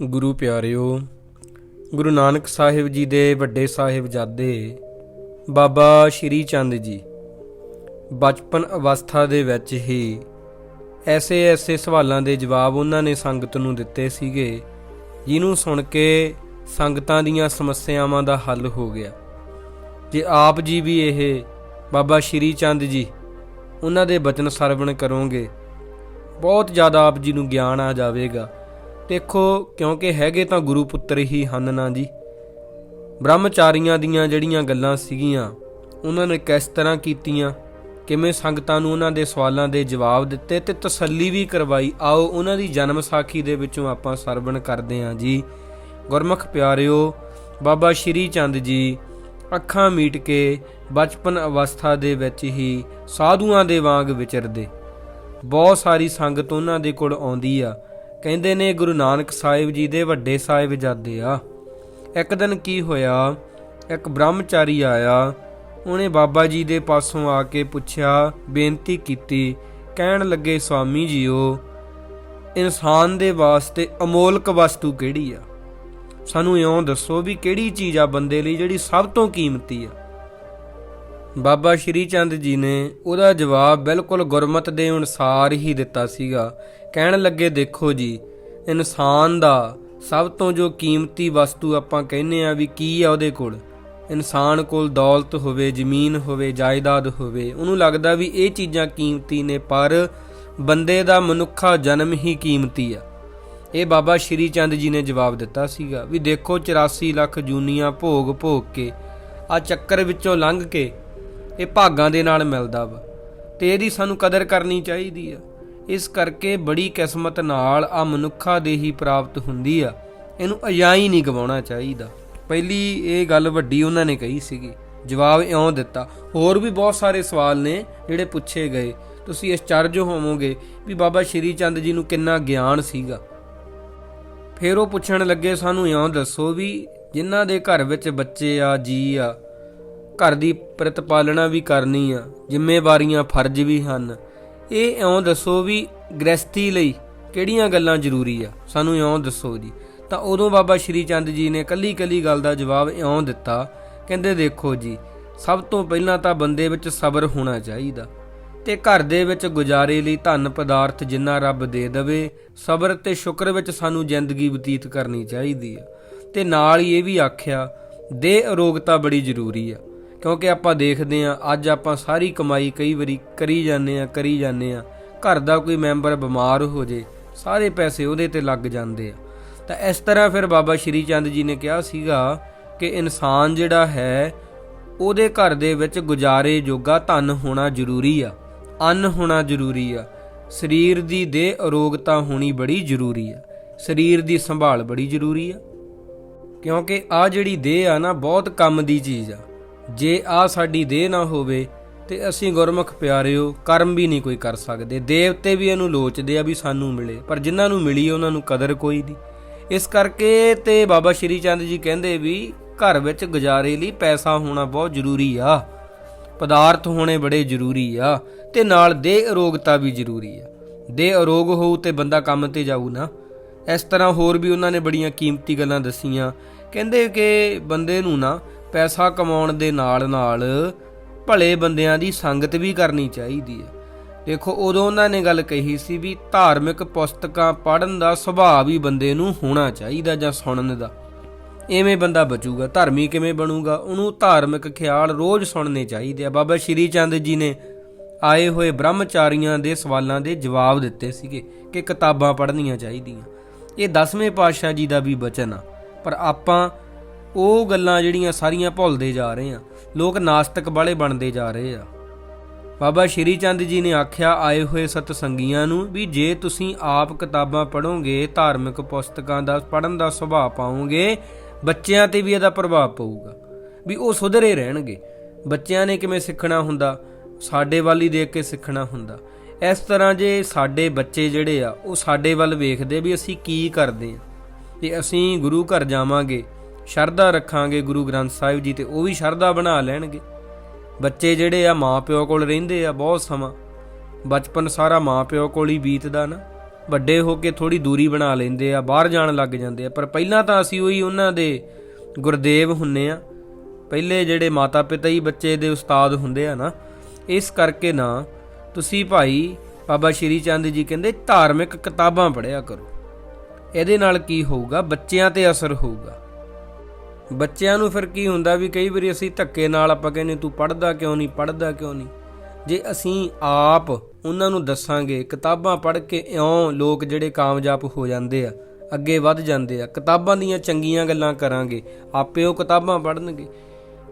ਗੁਰੂ ਪਿਆਰਿਓ, ਗੁਰੂ ਨਾਨਕ ਸਾਹਿਬ ਜੀ ਦੇ ਵੱਡੇ ਸਾਹਿਬਜ਼ਾਦੇ ਬਾਬਾ ਸ਼੍ਰੀ ਚੰਦ ਜੀ ਬਚਪਨ ਅਵਸਥਾ ਦੇ ਵਿੱਚ ਹੀ ਐਸੇ ਐਸੇ ਸਵਾਲਾਂ ਦੇ ਜਵਾਬ ਉਹਨਾਂ ਨੇ ਸੰਗਤ ਨੂੰ ਦਿੱਤੇ ਸੀਗੇ, ਜਿਹਨੂੰ ਸੁਣ ਕੇ ਸੰਗਤਾਂ ਦੀਆਂ ਸਮੱਸਿਆਵਾਂ ਦਾ ਹੱਲ ਹੋ ਗਿਆ। ਜੇ ਆਪ ਜੀ ਵੀ ਇਹ ਬਾਬਾ ਸ਼੍ਰੀ ਚੰਦ ਜੀ ਉਹਨਾਂ ਦੇ ਬਚਨ ਸਰਵਣ ਕਰੋਗੇ, ਬਹੁਤ ਜ਼ਿਆਦਾ ਆਪ ਜੀ ਨੂੰ ਗਿਆਨ ਆ ਜਾਵੇਗਾ। ਦੇਖੋ, ਕਿਉਂਕਿ ਹੈਗੇ ਤਾਂ ਗੁਰੂ ਪੁੱਤਰ ਹੀ ਹਨ ਨਾ ਜੀ। ਬ੍ਰਹਮਚਾਰੀਆਂ ਦੀਆਂ ਜਿਹੜੀਆਂ ਗੱਲਾਂ ਸੀਗੀਆਂ, ਉਹਨਾਂ ਨੇ ਕਿਸ ਤਰ੍ਹਾਂ ਕੀਤੀਆਂ, ਕਿਵੇਂ ਸੰਗਤਾਂ ਨੂੰ ਉਹਨਾਂ ਦੇ ਸਵਾਲਾਂ ਦੇ ਜਵਾਬ ਦਿੱਤੇ ਤੇ ਤਸੱਲੀ ਵੀ ਕਰਵਾਈ। ਆਓ, ਉਹਨਾਂ ਦੀ ਜਨਮ ਸਾਖੀ ਦੇ ਵਿੱਚੋਂ ਆਪਾਂ ਸਰਵਣ ਕਰਦੇ ਹਾਂ ਜੀ। ਗੁਰਮੁਖ ਪਿਆਰਿਓ, ਬਾਬਾ ਸ਼੍ਰੀ ਚੰਦ ਜੀ, ਅੱਖਾਂ ਮੀਟ ਕੇ ਬਚਪਨ ਅਵਸਥਾ ਦੇ ਵਿੱਚ ਹੀ ਸਾਧੂਆਂ ਦੇ ਵਾਂਗ ਵਿਚਰਦੇ। ਬਹੁਤ ਸਾਰੀ ਸੰਗਤ ਉਹਨਾਂ ਦੇ ਕੋਲ ਆਉਂਦੀ ਆ। ਕਹਿੰਦੇ ਨੇ, ਗੁਰੂ ਨਾਨਕ ਸਾਹਿਬ ਜੀ ਦੇ ਵੱਡੇ ਸਾਹਿਬਜ਼ਾਦੇ ਆ। ਇੱਕ ਦਿਨ ਕੀ ਹੋਇਆ? ਇੱਕ ਬ੍ਰਹਮਚਾਰੀ ਆਇਆ। ਉਹਨੇ ਬਾਬਾ ਜੀ ਦੇ ਪਾਸੋਂ ਆ ਕੇ ਪੁੱਛਿਆ, ਬੇਨਤੀ ਕੀਤੀ। ਕਹਿਣ ਲੱਗੇ, ਸਵਾਮੀ ਜੀਓ, ਇਨਸਾਨ ਦੇ ਵਾਸਤੇ ਅਮੋਲਕ ਵਸਤੂ ਕਿਹੜੀ ਆ? ਸਾਨੂੰ ਇਉਂ ਦੱਸੋ ਵੀ ਕਿਹੜੀ ਚੀਜ਼ ਆ ਬੰਦੇ ਲਈ ਜਿਹੜੀ ਸਭ ਤੋਂ ਕੀਮਤੀ ਆ? ਬਾਬਾ ਸ਼੍ਰੀ ਚੰਦ ਜੀ ਨੇ ਉਹਦਾ ਜਵਾਬ ਬਿਲਕੁਲ ਗੁਰਮਤ ਦੇ ਅਨੁਸਾਰ ਹੀ ਦਿੱਤਾ ਸੀਗਾ। ਕਹਿਣ ਲੱਗੇ, ਦੇਖੋ ਜੀ, ਇਨਸਾਨ ਦਾ ਸਭ ਤੋਂ ਜੋ ਕੀਮਤੀ ਵਸਤੂ ਆਪਾਂ ਕਹਿੰਨੇ ਆ ਵੀ ਕੀ ਆ ਉਹਦੇ ਕੋਲ? ਇਨਸਾਨ ਕੋਲ ਦੌਲਤ ਹੋਵੇ, ਜ਼ਮੀਨ ਹੋਵੇ, ਜਾਇਦਾਦ ਹੋਵੇ, ਉਹਨੂੰ ਲੱਗਦਾ ਵੀ ਇਹ ਚੀਜ਼ਾਂ ਕੀਮਤੀ ਨੇ, ਪਰ ਬੰਦੇ ਦਾ ਮਨੁੱਖਾ ਜਨਮ ਹੀ ਕੀਮਤੀ ਆ। ਇਹ ਬਾਬਾ ਸ਼੍ਰੀ ਚੰਦ ਜੀ ਨੇ ਜਵਾਬ ਦਿੱਤਾ ਸੀਗਾ ਵੀ ਦੇਖੋ 84 ਲੱਖ ਜੂਨੀਆਂ ਭੋਗ ਭੋਗ ਕੇ, ਆ ਚੱਕਰ ਵਿੱਚੋਂ ਲੰਘ ਕੇ ਇਹ ਭਾਗਾਂ ਦੇ ਨਾਲ ਮਿਲਦਾ ਵਾ ਤੇ ਇਹਦੀ ਸਾਨੂੰ ਕਦਰ ਕਰਨੀ ਚਾਹੀਦੀ ਆ। ਇਸ ਕਰਕੇ ਬੜੀ ਕਿਸਮਤ ਨਾਲ ਆ ਮਨੁੱਖਾ ਦੇ ਹੀ ਪ੍ਰਾਪਤ ਹੁੰਦੀ ਆ। ਇਹਨੂੰ ਅਜਾਈ ਨਹੀਂ ਗਵਾਉਣਾ ਚਾਹੀਦਾ। ਪਹਿਲੀ ਇਹ ਗੱਲ ਵੱਡੀ ਉਹਨਾਂ ਨੇ ਕਹੀ ਸੀਗੀ। ਜਵਾਬ ਇਉਂ ਦਿੱਤਾ, ਹੋਰ ਵੀ ਬਹੁਤ ਸਾਰੇ ਸਵਾਲ ਨੇ ਜਿਹੜੇ ਪੁੱਛੇ ਗਏ। ਤੁਸੀਂ ਇਸ ਹੋਵੋਗੇ ਵੀ ਬਾਬਾ ਸ਼੍ਰੀ ਚੰਦ ਜੀ ਨੂੰ ਕਿੰਨਾ ਗਿਆਨ ਸੀਗਾ। ਫਿਰ ਉਹ ਪੁੱਛਣ ਲੱਗੇ, ਸਾਨੂੰ ਇਉਂ ਦੱਸੋ ਵੀ ਜਿਨ੍ਹਾਂ ਦੇ ਘਰ ਵਿੱਚ ਬੱਚੇ ਆ, ਜੀ ਆ, ਘਰ ਦੀ ਪ੍ਰਤਪਾਲਣਾ ਵੀ ਕਰਨੀ ਆ, ਜ਼ਿੰਮੇਵਾਰੀਆਂ, ਫਰਜ਼ ਵੀ ਹਨ। ਇਹ ਇਉਂ ਦੱਸੋ ਵੀ ਗ੍ਰਸਤੀ ਲਈ ਕਿਹੜੀਆਂ ਗੱਲਾਂ ਜ਼ਰੂਰੀ ਆ? ਸਾਨੂੰ ਇਉਂ ਦੱਸੋ ਜੀ। ਤਾਂ ਉਦੋਂ ਬਾਬਾ ਸ਼੍ਰੀ ਚੰਦ ਜੀ ਨੇ ਕੱਲੀ ਕੱਲੀ ਗੱਲ ਦਾ ਜਵਾਬ ਇਉਂ ਦਿੱਤਾ, ਕਹਿੰਦੇ ਦੇਖੋ ਜੀ, ਸਭ ਤੋਂ ਪਹਿਲਾਂ ਤਾਂ ਬੰਦੇ ਵਿੱਚ ਸਬਰ ਹੋਣਾ ਚਾਹੀਦਾ ਤੇ ਘਰ ਦੇ ਵਿੱਚ ਗੁਜ਼ਾਰੇ ਲਈ ਧਨ ਪਦਾਰਥ ਜਿੰਨਾ ਰੱਬ ਦੇ ਦੇਵੇ, ਸਬਰ ਤੇ ਸ਼ੁਕਰ ਵਿੱਚ ਸਾਨੂੰ ਜ਼ਿੰਦਗੀ ਬਤੀਤ ਕਰਨੀ ਚਾਹੀਦੀ ਆ। ਤੇ ਨਾਲ ਹੀ ਇਹ ਵੀ ਆਖਿਆ ਦੇ ਅਰੋਗਤਾ ਬੜੀ ਜ਼ਰੂਰੀ ਆ। ਕਿਉਂਕਿ ਆਪਾਂ ਦੇਖਦੇ ਆ ਅੱਜ ਆਪਾਂ ਸਾਰੀ ਕਮਾਈ ਕਈ ਵਾਰੀ ਕਰੀ ਜਾਂਦੇ ਆ ਕਰੀ ਜਾਂਦੇ ਆ ਘਰ ਦਾ ਕੋਈ ਮੈਂਬਰ ਬਿਮਾਰ ਹੋ ਜੇ, ਸਾਰੇ ਪੈਸੇ ਉਹਦੇ ਤੇ ਲੱਗ ਜਾਂਦੇ ਆ। ਤਾਂ ਇਸ ਤਰ੍ਹਾਂ ਫਿਰ ਬਾਬਾ ਸ਼੍ਰੀ ਚੰਦ ਜੀ ਨੇ ਕਿਹਾ ਸੀਗਾ ਕਿ ਇਨਸਾਨ ਜਿਹੜਾ ਹੈ, ਉਹਦੇ ਘਰ ਦੇ ਵਿੱਚ ਗੁਜ਼ਾਰੇ ਜੋਗਾ ਧਨ ਹੋਣਾ ਜ਼ਰੂਰੀ ਆ, ਅੰਨ ਹੋਣਾ ਜ਼ਰੂਰੀ ਆ। ਸਰੀਰ ਦੀ ਦੇ ਅਰੋਗਤਾ ਹੋਣੀ ਬੜੀ ਜ਼ਰੂਰੀ ਆ। ਸਰੀਰ ਦੀ ਸੰਭਾਲ ਬੜੀ ਜ਼ਰੂਰੀ ਆ। ਕਿਉਂਕਿ ਆ ਜਿਹੜੀ ਦੇਹ ਆ ਨਾ, ਬਹੁਤ ਕੰਮ ਦੀ ਚੀਜ਼ ਆ। ਜੇ ਆ ਸਾਡੀ ਦੇਹ ਨਾ ਹੋਵੇ ਤੇ ਅਸੀਂ ਗੁਰਮੁਖ ਪਿਆਰਿਓ, ਕਰਮ ਵੀ ਨਹੀਂ ਕੋਈ ਕਰ ਸਕਦੇ। ਦੇਵਤੇ ਵੀ ਇਹਨੂੰ ਲੋਚਦੇ ਆ ਵੀ ਸਾਨੂੰ ਮਿਲੇ, ਪਰ ਜਿਨ੍ਹਾਂ ਨੂੰ ਮਿਲੀ ਉਹਨਾਂ ਨੂੰ ਕਦਰ ਕੋਈ ਨਹੀਂ। ਇਸ ਕਰਕੇ ਤੇ ਬਾਬਾ ਸ਼੍ਰੀ ਚੰਦ ਜੀ ਕਹਿੰਦੇ ਵੀ ਘਰ ਵਿੱਚ ਗੁਜ਼ਾਰੇ ਲਈ ਪੈਸਾ ਹੋਣਾ ਬਹੁਤ ਜ਼ਰੂਰੀ ਆ। ਪਦਾਰਥ ਹੋਣੇ ਬੜੇ ਜ਼ਰੂਰੀ ਆ ਤੇ ਨਾਲ ਦੇਹ ਅਰੋਗਤਾ ਵੀ ਜ਼ਰੂਰੀ ਆ। ਦੇਹ ਅਰੋਗ ਹੋਊ ਤੇ ਬੰਦਾ ਕੰਮ ਤੇ ਜਾਊ ਨਾ। ਇਸ ਤਰ੍ਹਾਂ ਹੋਰ ਵੀ ਉਹਨਾਂ ਨੇ ਬੜੀਆਂ ਕੀਮਤੀ ਗੱਲਾਂ ਦਸੀਆਂ। ਕਹਿੰਦੇ ਕਿ ਬੰਦੇ ਨੂੰ ਨਾ ਪੈਸਾ ਕਮਾਉਣ ਦੇ ਨਾਲ ਨਾਲ ਭਲੇ ਬੰਦਿਆਂ ਦੀ ਸੰਗਤ ਵੀ ਕਰਨੀ ਚਾਹੀਦੀ ਹੈ। ਦੇਖੋ, ਉਦੋਂ ਉਹਨਾਂ ਨੇ ਗੱਲ ਕਹੀ ਸੀ ਵੀ ਧਾਰਮਿਕ ਪੁਸਤਕਾਂ ਪੜ੍ਹਨ ਦਾ ਸੁਭਾਅ ਵੀ ਬੰਦੇ ਨੂੰ ਹੋਣਾ ਚਾਹੀਦਾ ਜਾਂ ਸੁਣਨ ਦਾ। ਐਵੇਂ ਬੰਦਾ ਬਚੂਗਾ, ਧਰਮੀ ਕਿਵੇਂ ਬਣੂਗਾ, ਉਹਨੂੰ ਧਾਰਮਿਕ ਖਿਆਲ ਰੋਜ਼ ਸੁਣਨੇ ਚਾਹੀਦੇ ਆ। ਬਾਬਾ ਸ਼੍ਰੀ ਚੰਦ ਜੀ ਨੇ ਆਏ ਹੋਏ ਬ੍ਰਹਮਚਾਰੀਆਂ ਦੇ ਸਵਾਲਾਂ ਦੇ ਜਵਾਬ ਦਿੱਤੇ ਸੀਗੇ ਕਿ ਕਿਤਾਬਾਂ ਪੜ੍ਹਨੀਆਂ ਚਾਹੀਦੀਆਂ। ਇਹ 10ਵੇਂ ਪਾਤਸ਼ਾਹ ਜੀ ਦਾ ਵੀ ਬਚਨ ਆ। ਪਰ ਆਪਾਂ ਉਹ ਗੱਲਾਂ ਜਿਹੜੀਆਂ ਸਾਰੀਆਂ ਭੁੱਲਦੇ ਜਾ ਰਹੇ ਆ। ਲੋਕ ਨਾਸਤਿਕ ਵਾਲੇ ਬਣਦੇ ਜਾ ਰਹੇ ਆ। ਬਾਬਾ ਸ਼੍ਰੀ ਚੰਦ ਜੀ ਨੇ ਆਖਿਆ, ਆਏ ਹੋਏ ਸਤਸੰਗੀਆਂ ਨੂੰ ਵੀ ਜੇ ਤੁਸੀਂ ਆਪ ਕਿਤਾਬਾਂ ਪੜ੍ਹੋਗੇ, ਧਾਰਮਿਕ ਪੁਸਤਕਾਂ ਦਾ ਪੜ੍ਹਨ ਦਾ ਸੁਭਾਅ ਪਾਓਗੇ, ਬੱਚਿਆਂ ਤੇ ਵੀ ਇਹਦਾ ਪ੍ਰਭਾਵ ਪਊਗਾ। ਵੀ ਉਹ ਸੁਧਰੇ ਰਹਿਣਗੇ। ਬੱਚਿਆਂ ਨੇ ਕਿਵੇਂ ਸਿੱਖਣਾ ਹੁੰਦਾ? ਸਾਡੇ ਵੱਲ ਹੀ ਦੇਖ ਕੇ ਸਿੱਖਣਾ ਹੁੰਦਾ। ਇਸ ਤਰ੍ਹਾਂ ਜੇ ਸਾਡੇ ਬੱਚੇ ਜਿਹੜੇ ਆ, ਉਹ ਸਾਡੇ ਵੱਲ ਵੇਖਦੇ ਵੀ ਅਸੀਂ ਕੀ ਕਰਦੇ ਆ। ਤੇ ਅਸੀਂ ਗੁਰੂ ਘਰ ਜਾਵਾਂਗੇ। ਸ਼ਰਧਾ ਰੱਖਾਂਗੇ ਗੁਰੂ ਗ੍ਰੰਥ ਸਾਹਿਬ ਜੀ ਤੇ ਉਹ ਵੀ ਸ਼ਰਧਾ ਬਣਾ ਲੈਣਗੇ। ਬੱਚੇ ਜਿਹੜੇ ਆ ਮਾਪਿਓ ਕੋਲ ਰਹਿੰਦੇ ਆ ਬਹੁਤ ਸਮਾਂ। ਬਚਪਨ ਸਾਰਾ ਮਾਪਿਓ ਕੋਲ ਹੀ ਬੀਤਦਾ ਨਾ। ਵੱਡੇ ਹੋ ਕੇ ਥੋੜੀ ਦੂਰੀ ਬਣਾ ਲੈਂਦੇ ਆ, ਬਾਹਰ ਜਾਣ ਲੱਗ ਜਾਂਦੇ ਆ। ਪਰ ਪਹਿਲਾਂ ਤਾਂ ਅਸੀਂ ਉਹੀ ਉਹਨਾਂ ਦੇ ਗੁਰਦੇਵ ਹੁੰਨੇ ਆ। ਪਹਿਲੇ ਜਿਹੜੇ ਮਾਤਾ ਪਿਤਾ ਹੀ ਬੱਚੇ ਦੇ ਉਸਤਾਦ ਹੁੰਦੇ ਆ ਨਾ। ਇਸ ਕਰਕੇ ਨਾ ਤੁਸੀਂ ਭਾਈ ਬਾਬਾ ਸ਼੍ਰੀ ਚੰਦ ਜੀ ਕਹਿੰਦੇ ਧਾਰਮਿਕ ਕਿਤਾਬਾਂ ਪੜ੍ਹਿਆ ਕਰੋ। ਇਹਦੇ ਨਾਲ ਕੀ ਹੋਊਗਾ? ਬੱਚਿਆਂ ਤੇ ਅਸਰ ਹੋਊਗਾ। ਬੱਚਿਆਂ ਨੂੰ ਫਿਰ ਕੀ ਹੁੰਦਾ ਵੀ ਕਈ ਵਾਰੀ ਅਸੀਂ ਧੱਕੇ ਨਾਲ ਆਪਾਂ ਕਹਿੰਦੇ ਤੂੰ ਪੜਦਾ ਕਿਉਂ ਨਹੀਂ ਪੜਦਾ ਕਿਉਂ ਨਹੀਂ? ਜੇ ਅਸੀਂ ਆਪ ਉਹਨਾਂ ਨੂੰ ਦੱਸਾਂਗੇ, ਕਿਤਾਬਾਂ ਪੜ੍ਹ ਕੇ ਇਉਂ ਲੋਕ ਜਿਹੜੇ ਕਾਮਯਾਬ ਹੋ ਜਾਂਦੇ ਆ, ਅੱਗੇ ਵੱਧ ਜਾਂਦੇ ਆ, ਕਿਤਾਬਾਂ ਦੀਆਂ ਚੰਗੀਆਂ ਗੱਲਾਂ ਕਰਾਂਗੇ, ਆਪੇ ਉਹ ਕਿਤਾਬਾਂ ਪੜ੍ਹਨਗੇ।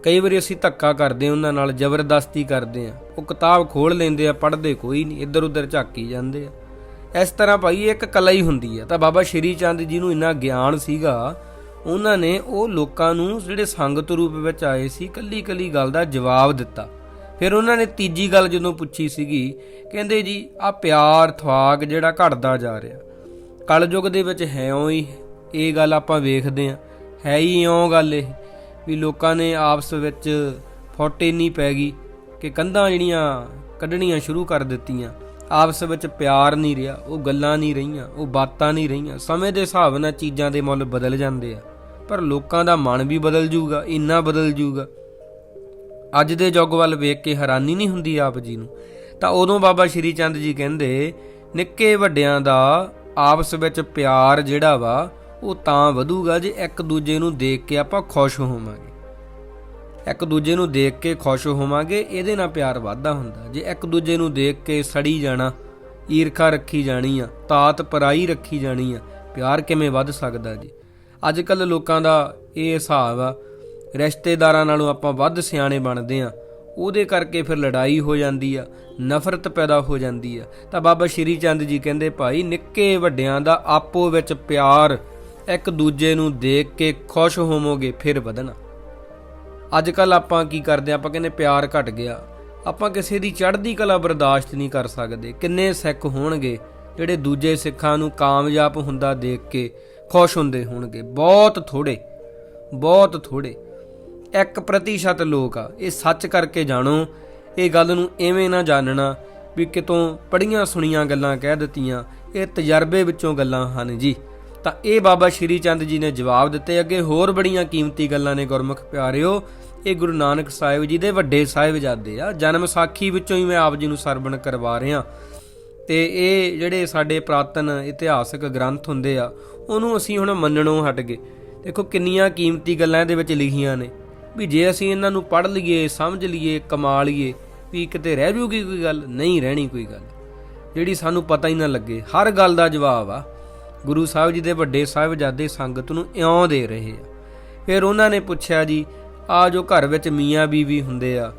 ਕਈ ਵਾਰੀ ਅਸੀਂ ਧੱਕਾ ਕਰਦੇ ਉਹਨਾਂ ਨਾਲ, ਜ਼ਬਰਦਸਤੀ ਕਰਦੇ ਆ ਉਹ ਕਿਤਾਬ ਖੋਲ ਲੈਂਦੇ ਆ, ਪੜ੍ਹਦੇ ਕੋਈ ਨਹੀਂ ਇੱਧਰ ਉੱਧਰ ਝਾਕੀ ਜਾਂਦੇ ਆ। ਇਸ ਤਰ੍ਹਾਂ ਭਾਈ ਇੱਕ ਕਲਾ ਹੀ ਹੁੰਦੀ ਆ। ਤਾਂ ਬਾਬਾ ਸ਼੍ਰੀ ਚੰਦ ਜੀ ਨੂੰ ਇੰਨਾ ਗਿਆਨ ਸੀਗਾ ਉਹਨਾਂ ਨੇ ਉਹ ਲੋਕਾਂ ਨੂੰ ਜਿਹੜੇ ਸੰਗਤ ਰੂਪ ਵਿੱਚ ਆਏ ਸੀ ਕੱਲੀ ਕੱਲੀ ਗੱਲ ਦਾ ਜਵਾਬ ਦਿੱਤਾ। ਫਿਰ ਉਹਨਾਂ ਨੇ ਤੀਜੀ ਗੱਲ ਜਦੋਂ ਪੁੱਛੀ ਸੀਗੀ, ਕਹਿੰਦੇ ਜੀ ਆ ਪਿਆਰ ਥਵਾਕ ਜਿਹੜਾ ਘਟਦਾ ਜਾ ਰਿਹਾ। ਕਲਯੁਗ ਦੇ ਵਿੱਚ ਹੈ ਓ ਹੀ ਇਹ ਗੱਲ ਆਪਾਂ ਵੇਖਦੇ ਆ ਹੈ ਹੀ ਇਉਂ ਗੱਲ ਇਹ, ਵੀ ਲੋਕਾਂ ਨੇ ਆਪਸ ਵਿੱਚ ਫੋਟੇ ਨਹੀਂ ਪੈ ਗਈ ਕਿ ਕੰਧਾਂ ਜਿਹੜੀਆਂ ਕੱਢਣੀਆਂ ਸ਼ੁਰੂ ਕਰ ਦਿੱਤੀਆਂ। ਆਪਸ ਵਿੱਚ ਪਿਆਰ ਨਹੀਂ ਰਿਹਾ, ਉਹ ਗੱਲਾਂ ਨਹੀਂ ਰਹੀਆਂ, ਉਹ ਬਾਤਾਂ ਨਹੀਂ ਰਹੀਆਂ। ਸਮੇਂ ਦੇ ਹਿਸਾਬ ਨਾਲ ਚੀਜ਼ਾਂ ਦੇ ਮੁੱਲ ਬਦਲ ਜਾਂਦੇ ਆ। ਪਰ ਲੋਕਾਂ ਦਾ ਮਨ ਵੀ ਬਦਲ ਜਾਊਗਾ ਇੰਨਾ ਬਦਲ ਜਾਊਗਾ ਅੱਜ ਦੇ ਯੁੱਗ ਵੱਲ ਵੇਖ ਕੇ ਹੈਰਾਨੀ ਨਹੀਂ ਹੁੰਦੀ ਆਪ ਜੀ ਨੂੰ। ਤਾਂ ਉਦੋਂ ਬਾਬਾ ਸ਼੍ਰੀ ਚੰਦ ਜੀ ਕਹਿੰਦੇ, ਨਿੱਕੇ ਵੱਡਿਆਂ ਦਾ ਆਪਸ ਵਿੱਚ ਪਿਆਰ ਜਿਹੜਾ ਵਾ, ਉਹ ਤਾਂ ਵਧੂਗਾ ਜੇ ਇੱਕ ਦੂਜੇ ਨੂੰ ਦੇਖ ਕੇ ਆਪਾਂ ਖੁਸ਼ ਹੋਵਾਂਗੇ। ਇੱਕ ਦੂਜੇ ਨੂੰ ਦੇਖ ਕੇ ਖੁਸ਼ ਹੋਵਾਂਗੇ, ਇਹਦੇ ਨਾਲ ਪਿਆਰ ਵੱਧਦਾ ਹੁੰਦਾ। ਜੇ ਇੱਕ ਦੂਜੇ ਨੂੰ ਦੇਖ ਕੇ ਸੜੀ ਜਾਣਾ, ਈਰਖਾ ਰੱਖੀ ਜਾਣੀ ਆ, ਤਾਤ ਪਰਾਈ ਰੱਖੀ ਜਾਣੀ ਆ, ਪਿਆਰ ਕਿਵੇਂ ਵੱਧ ਸਕਦਾ ਜੀ? ਅੱਜ ਕੱਲ ਲੋਕਾਂ ਦਾ ਇਹ ਹਿਸਾਬ ਆ, ਰਿਸ਼ਤੇਦਾਰਾਂ ਨਾਲੋਂ ਆਪਾਂ ਵੱਧ ਸਿਆਣੇ ਬਣਦੇ ਆ। ਉਹਦੇ ਕਰਕੇ ਫਿਰ ਲੜਾਈ ਹੋ ਜਾਂਦੀ ਆ, ਨਫ਼ਰਤ ਪੈਦਾ ਹੋ ਜਾਂਦੀ ਆ। ਤਾਂ ਬਾਬਾ ਸ਼੍ਰੀ ਚੰਦ ਜੀ ਕਹਿੰਦੇ, ਭਾਈ, ਨਿੱਕੇ ਵੱਡਿਆਂ ਦਾ ਆਪੋ ਵਿੱਚ ਪਿਆਰ ਇੱਕ ਦੂਜੇ ਨੂੰ ਦੇਖ ਕੇ ਖੁਸ਼ ਹੋਵੋਗੇ, ਫਿਰ ਵਧਣਾ। ਅੱਜ ਕੱਲ ਆਪਾਂ ਕੀ ਕਰਦੇ ਹਾਂ? ਆਪਾਂ ਕਹਿੰਦੇ, ਪਿਆਰ ਘਟ ਗਿਆ। ਆਪਾਂ ਕਿਸੇ ਦੀ ਚੜ੍ਹਦੀ ਕਲਾ ਬਰਦਾਸ਼ਤ ਨਹੀਂ ਕਰ ਸਕਦੇ। ਕਿੰਨੇ ਸਿੱਖ ਹੋਣਗੇ ਜਿਹੜੇ ਦੂਜੇ ਸਿੱਖਾਂ ਨੂੰ ਕਾਮਯਾਬ ਹੁੰਦਾ ਦੇਖ ਕੇ ਖੁਸ਼ ਹੁੰਦੇ ਹੋਣਗੇ। ਬਹੁਤ ਥੋੜੇ ਬਹੁਤ ਥੋੜੇ। 1% ਲੋਕ ਆ, ਇਹ ਸੱਚ ਕਰਕੇ ਜਾਣੋ, ਇਹ ਗੱਲ ਨੂੰ ਐਵੇਂ ਨਾ ਜਾਣਨਾ ਵੀ ਕਿਤੋਂ ਪੜੀਆਂ ਸੁਣੀਆਂ ਗੱਲਾਂ ਕਹਿ ਦਿੱਤੀਆਂ, ਇਹ ਤਜਰਬੇ ਵਿੱਚੋਂ ਗੱਲਾਂ ਹਨ ਜੀ। ਤਾਂ ਇਹ ਬਾਬਾ ਸ਼੍ਰੀ ਚੰਦ ਜੀ ਨੇ ਜਵਾਬ ਦਿੱਤੇ। ਅੱਗੇ ਹੋਰ ਬੜੀਆਂ ਕੀਮਤੀ ਗੱਲਾਂ ਨੇ ਗੁਰਮੁਖ ਪਿਆਰਿਓ, ਇਹ ਗੁਰੂ ਨਾਨਕ ਸਾਹਿਬ ਜੀ ਦੇ ਵੱਡੇ ਸਾਹਿਬਜ਼ਾਦੇ ਆ। ਜਨਮ ਸਾਖੀ ਵਿੱਚੋਂ ਹੀ ਮੈਂ ਆਪ ਜੀ ਨੂੰ ਸਰਵਣ ਕਰਵਾ ਰਿਹਾ। ਤੇ ਇਹ ਜਿਹੜੇ ਸਾਡੇ ਪ੍ਰਾਤਨ ਇਤਿਹਾਸਕ ਗ੍ਰੰਥ ਹੁੰਦੇ ਆ ਉਹਨੂੰ ਅਸੀਂ ਹੁਣ ਮੰਨਣੋਂ ਹਟ ਗਏ। ਦੇਖੋ ਕਿੰਨੀਆਂ ਕੀਮਤੀ ਗੱਲਾਂ ਇਹਦੇ ਵਿੱਚ ਲਿਖੀਆਂ ਨੇ। ਵੀ ਜੇ ਅਸੀਂ ਇਹਨਾਂ ਨੂੰ ਪੜ੍ਹ ਲਈਏ, ਸਮਝ ਲਈਏ, ਕਮਾ ਲਈਏ, ਵੀ ਕਿਤੇ ਰਹਿ ਜੂਗੀ ਕੋਈ ਗੱਲ? ਨਹੀਂ ਰਹਿਣੀ ਕੋਈ ਗੱਲ। ਜਿਹੜੀ ਸਾਨੂੰ ਪਤਾ ਹੀ ਨਾ ਲੱਗੇ, ਹਰ ਗੱਲ ਦਾ ਜਵਾਬ ਆ। ਗੁਰੂ ਸਾਹਿਬ ਜੀ ਦੇ ਵੱਡੇ ਸਾਹਿਬਜ਼ਾਦੇ ਸੰਗਤ ਨੂੰ ਇਉਂ ਦੇ ਰਹੇ ਆ। ਫਿਰ ਉਹਨਾਂ ਨੇ ਪੁੱਛਿਆ ਜੀ, ਆ ਜੋ ਘਰ ਵਿੱਚ ਮੀਆਂ ਬੀਵੀ ਹੁੰਦੇ ਆ,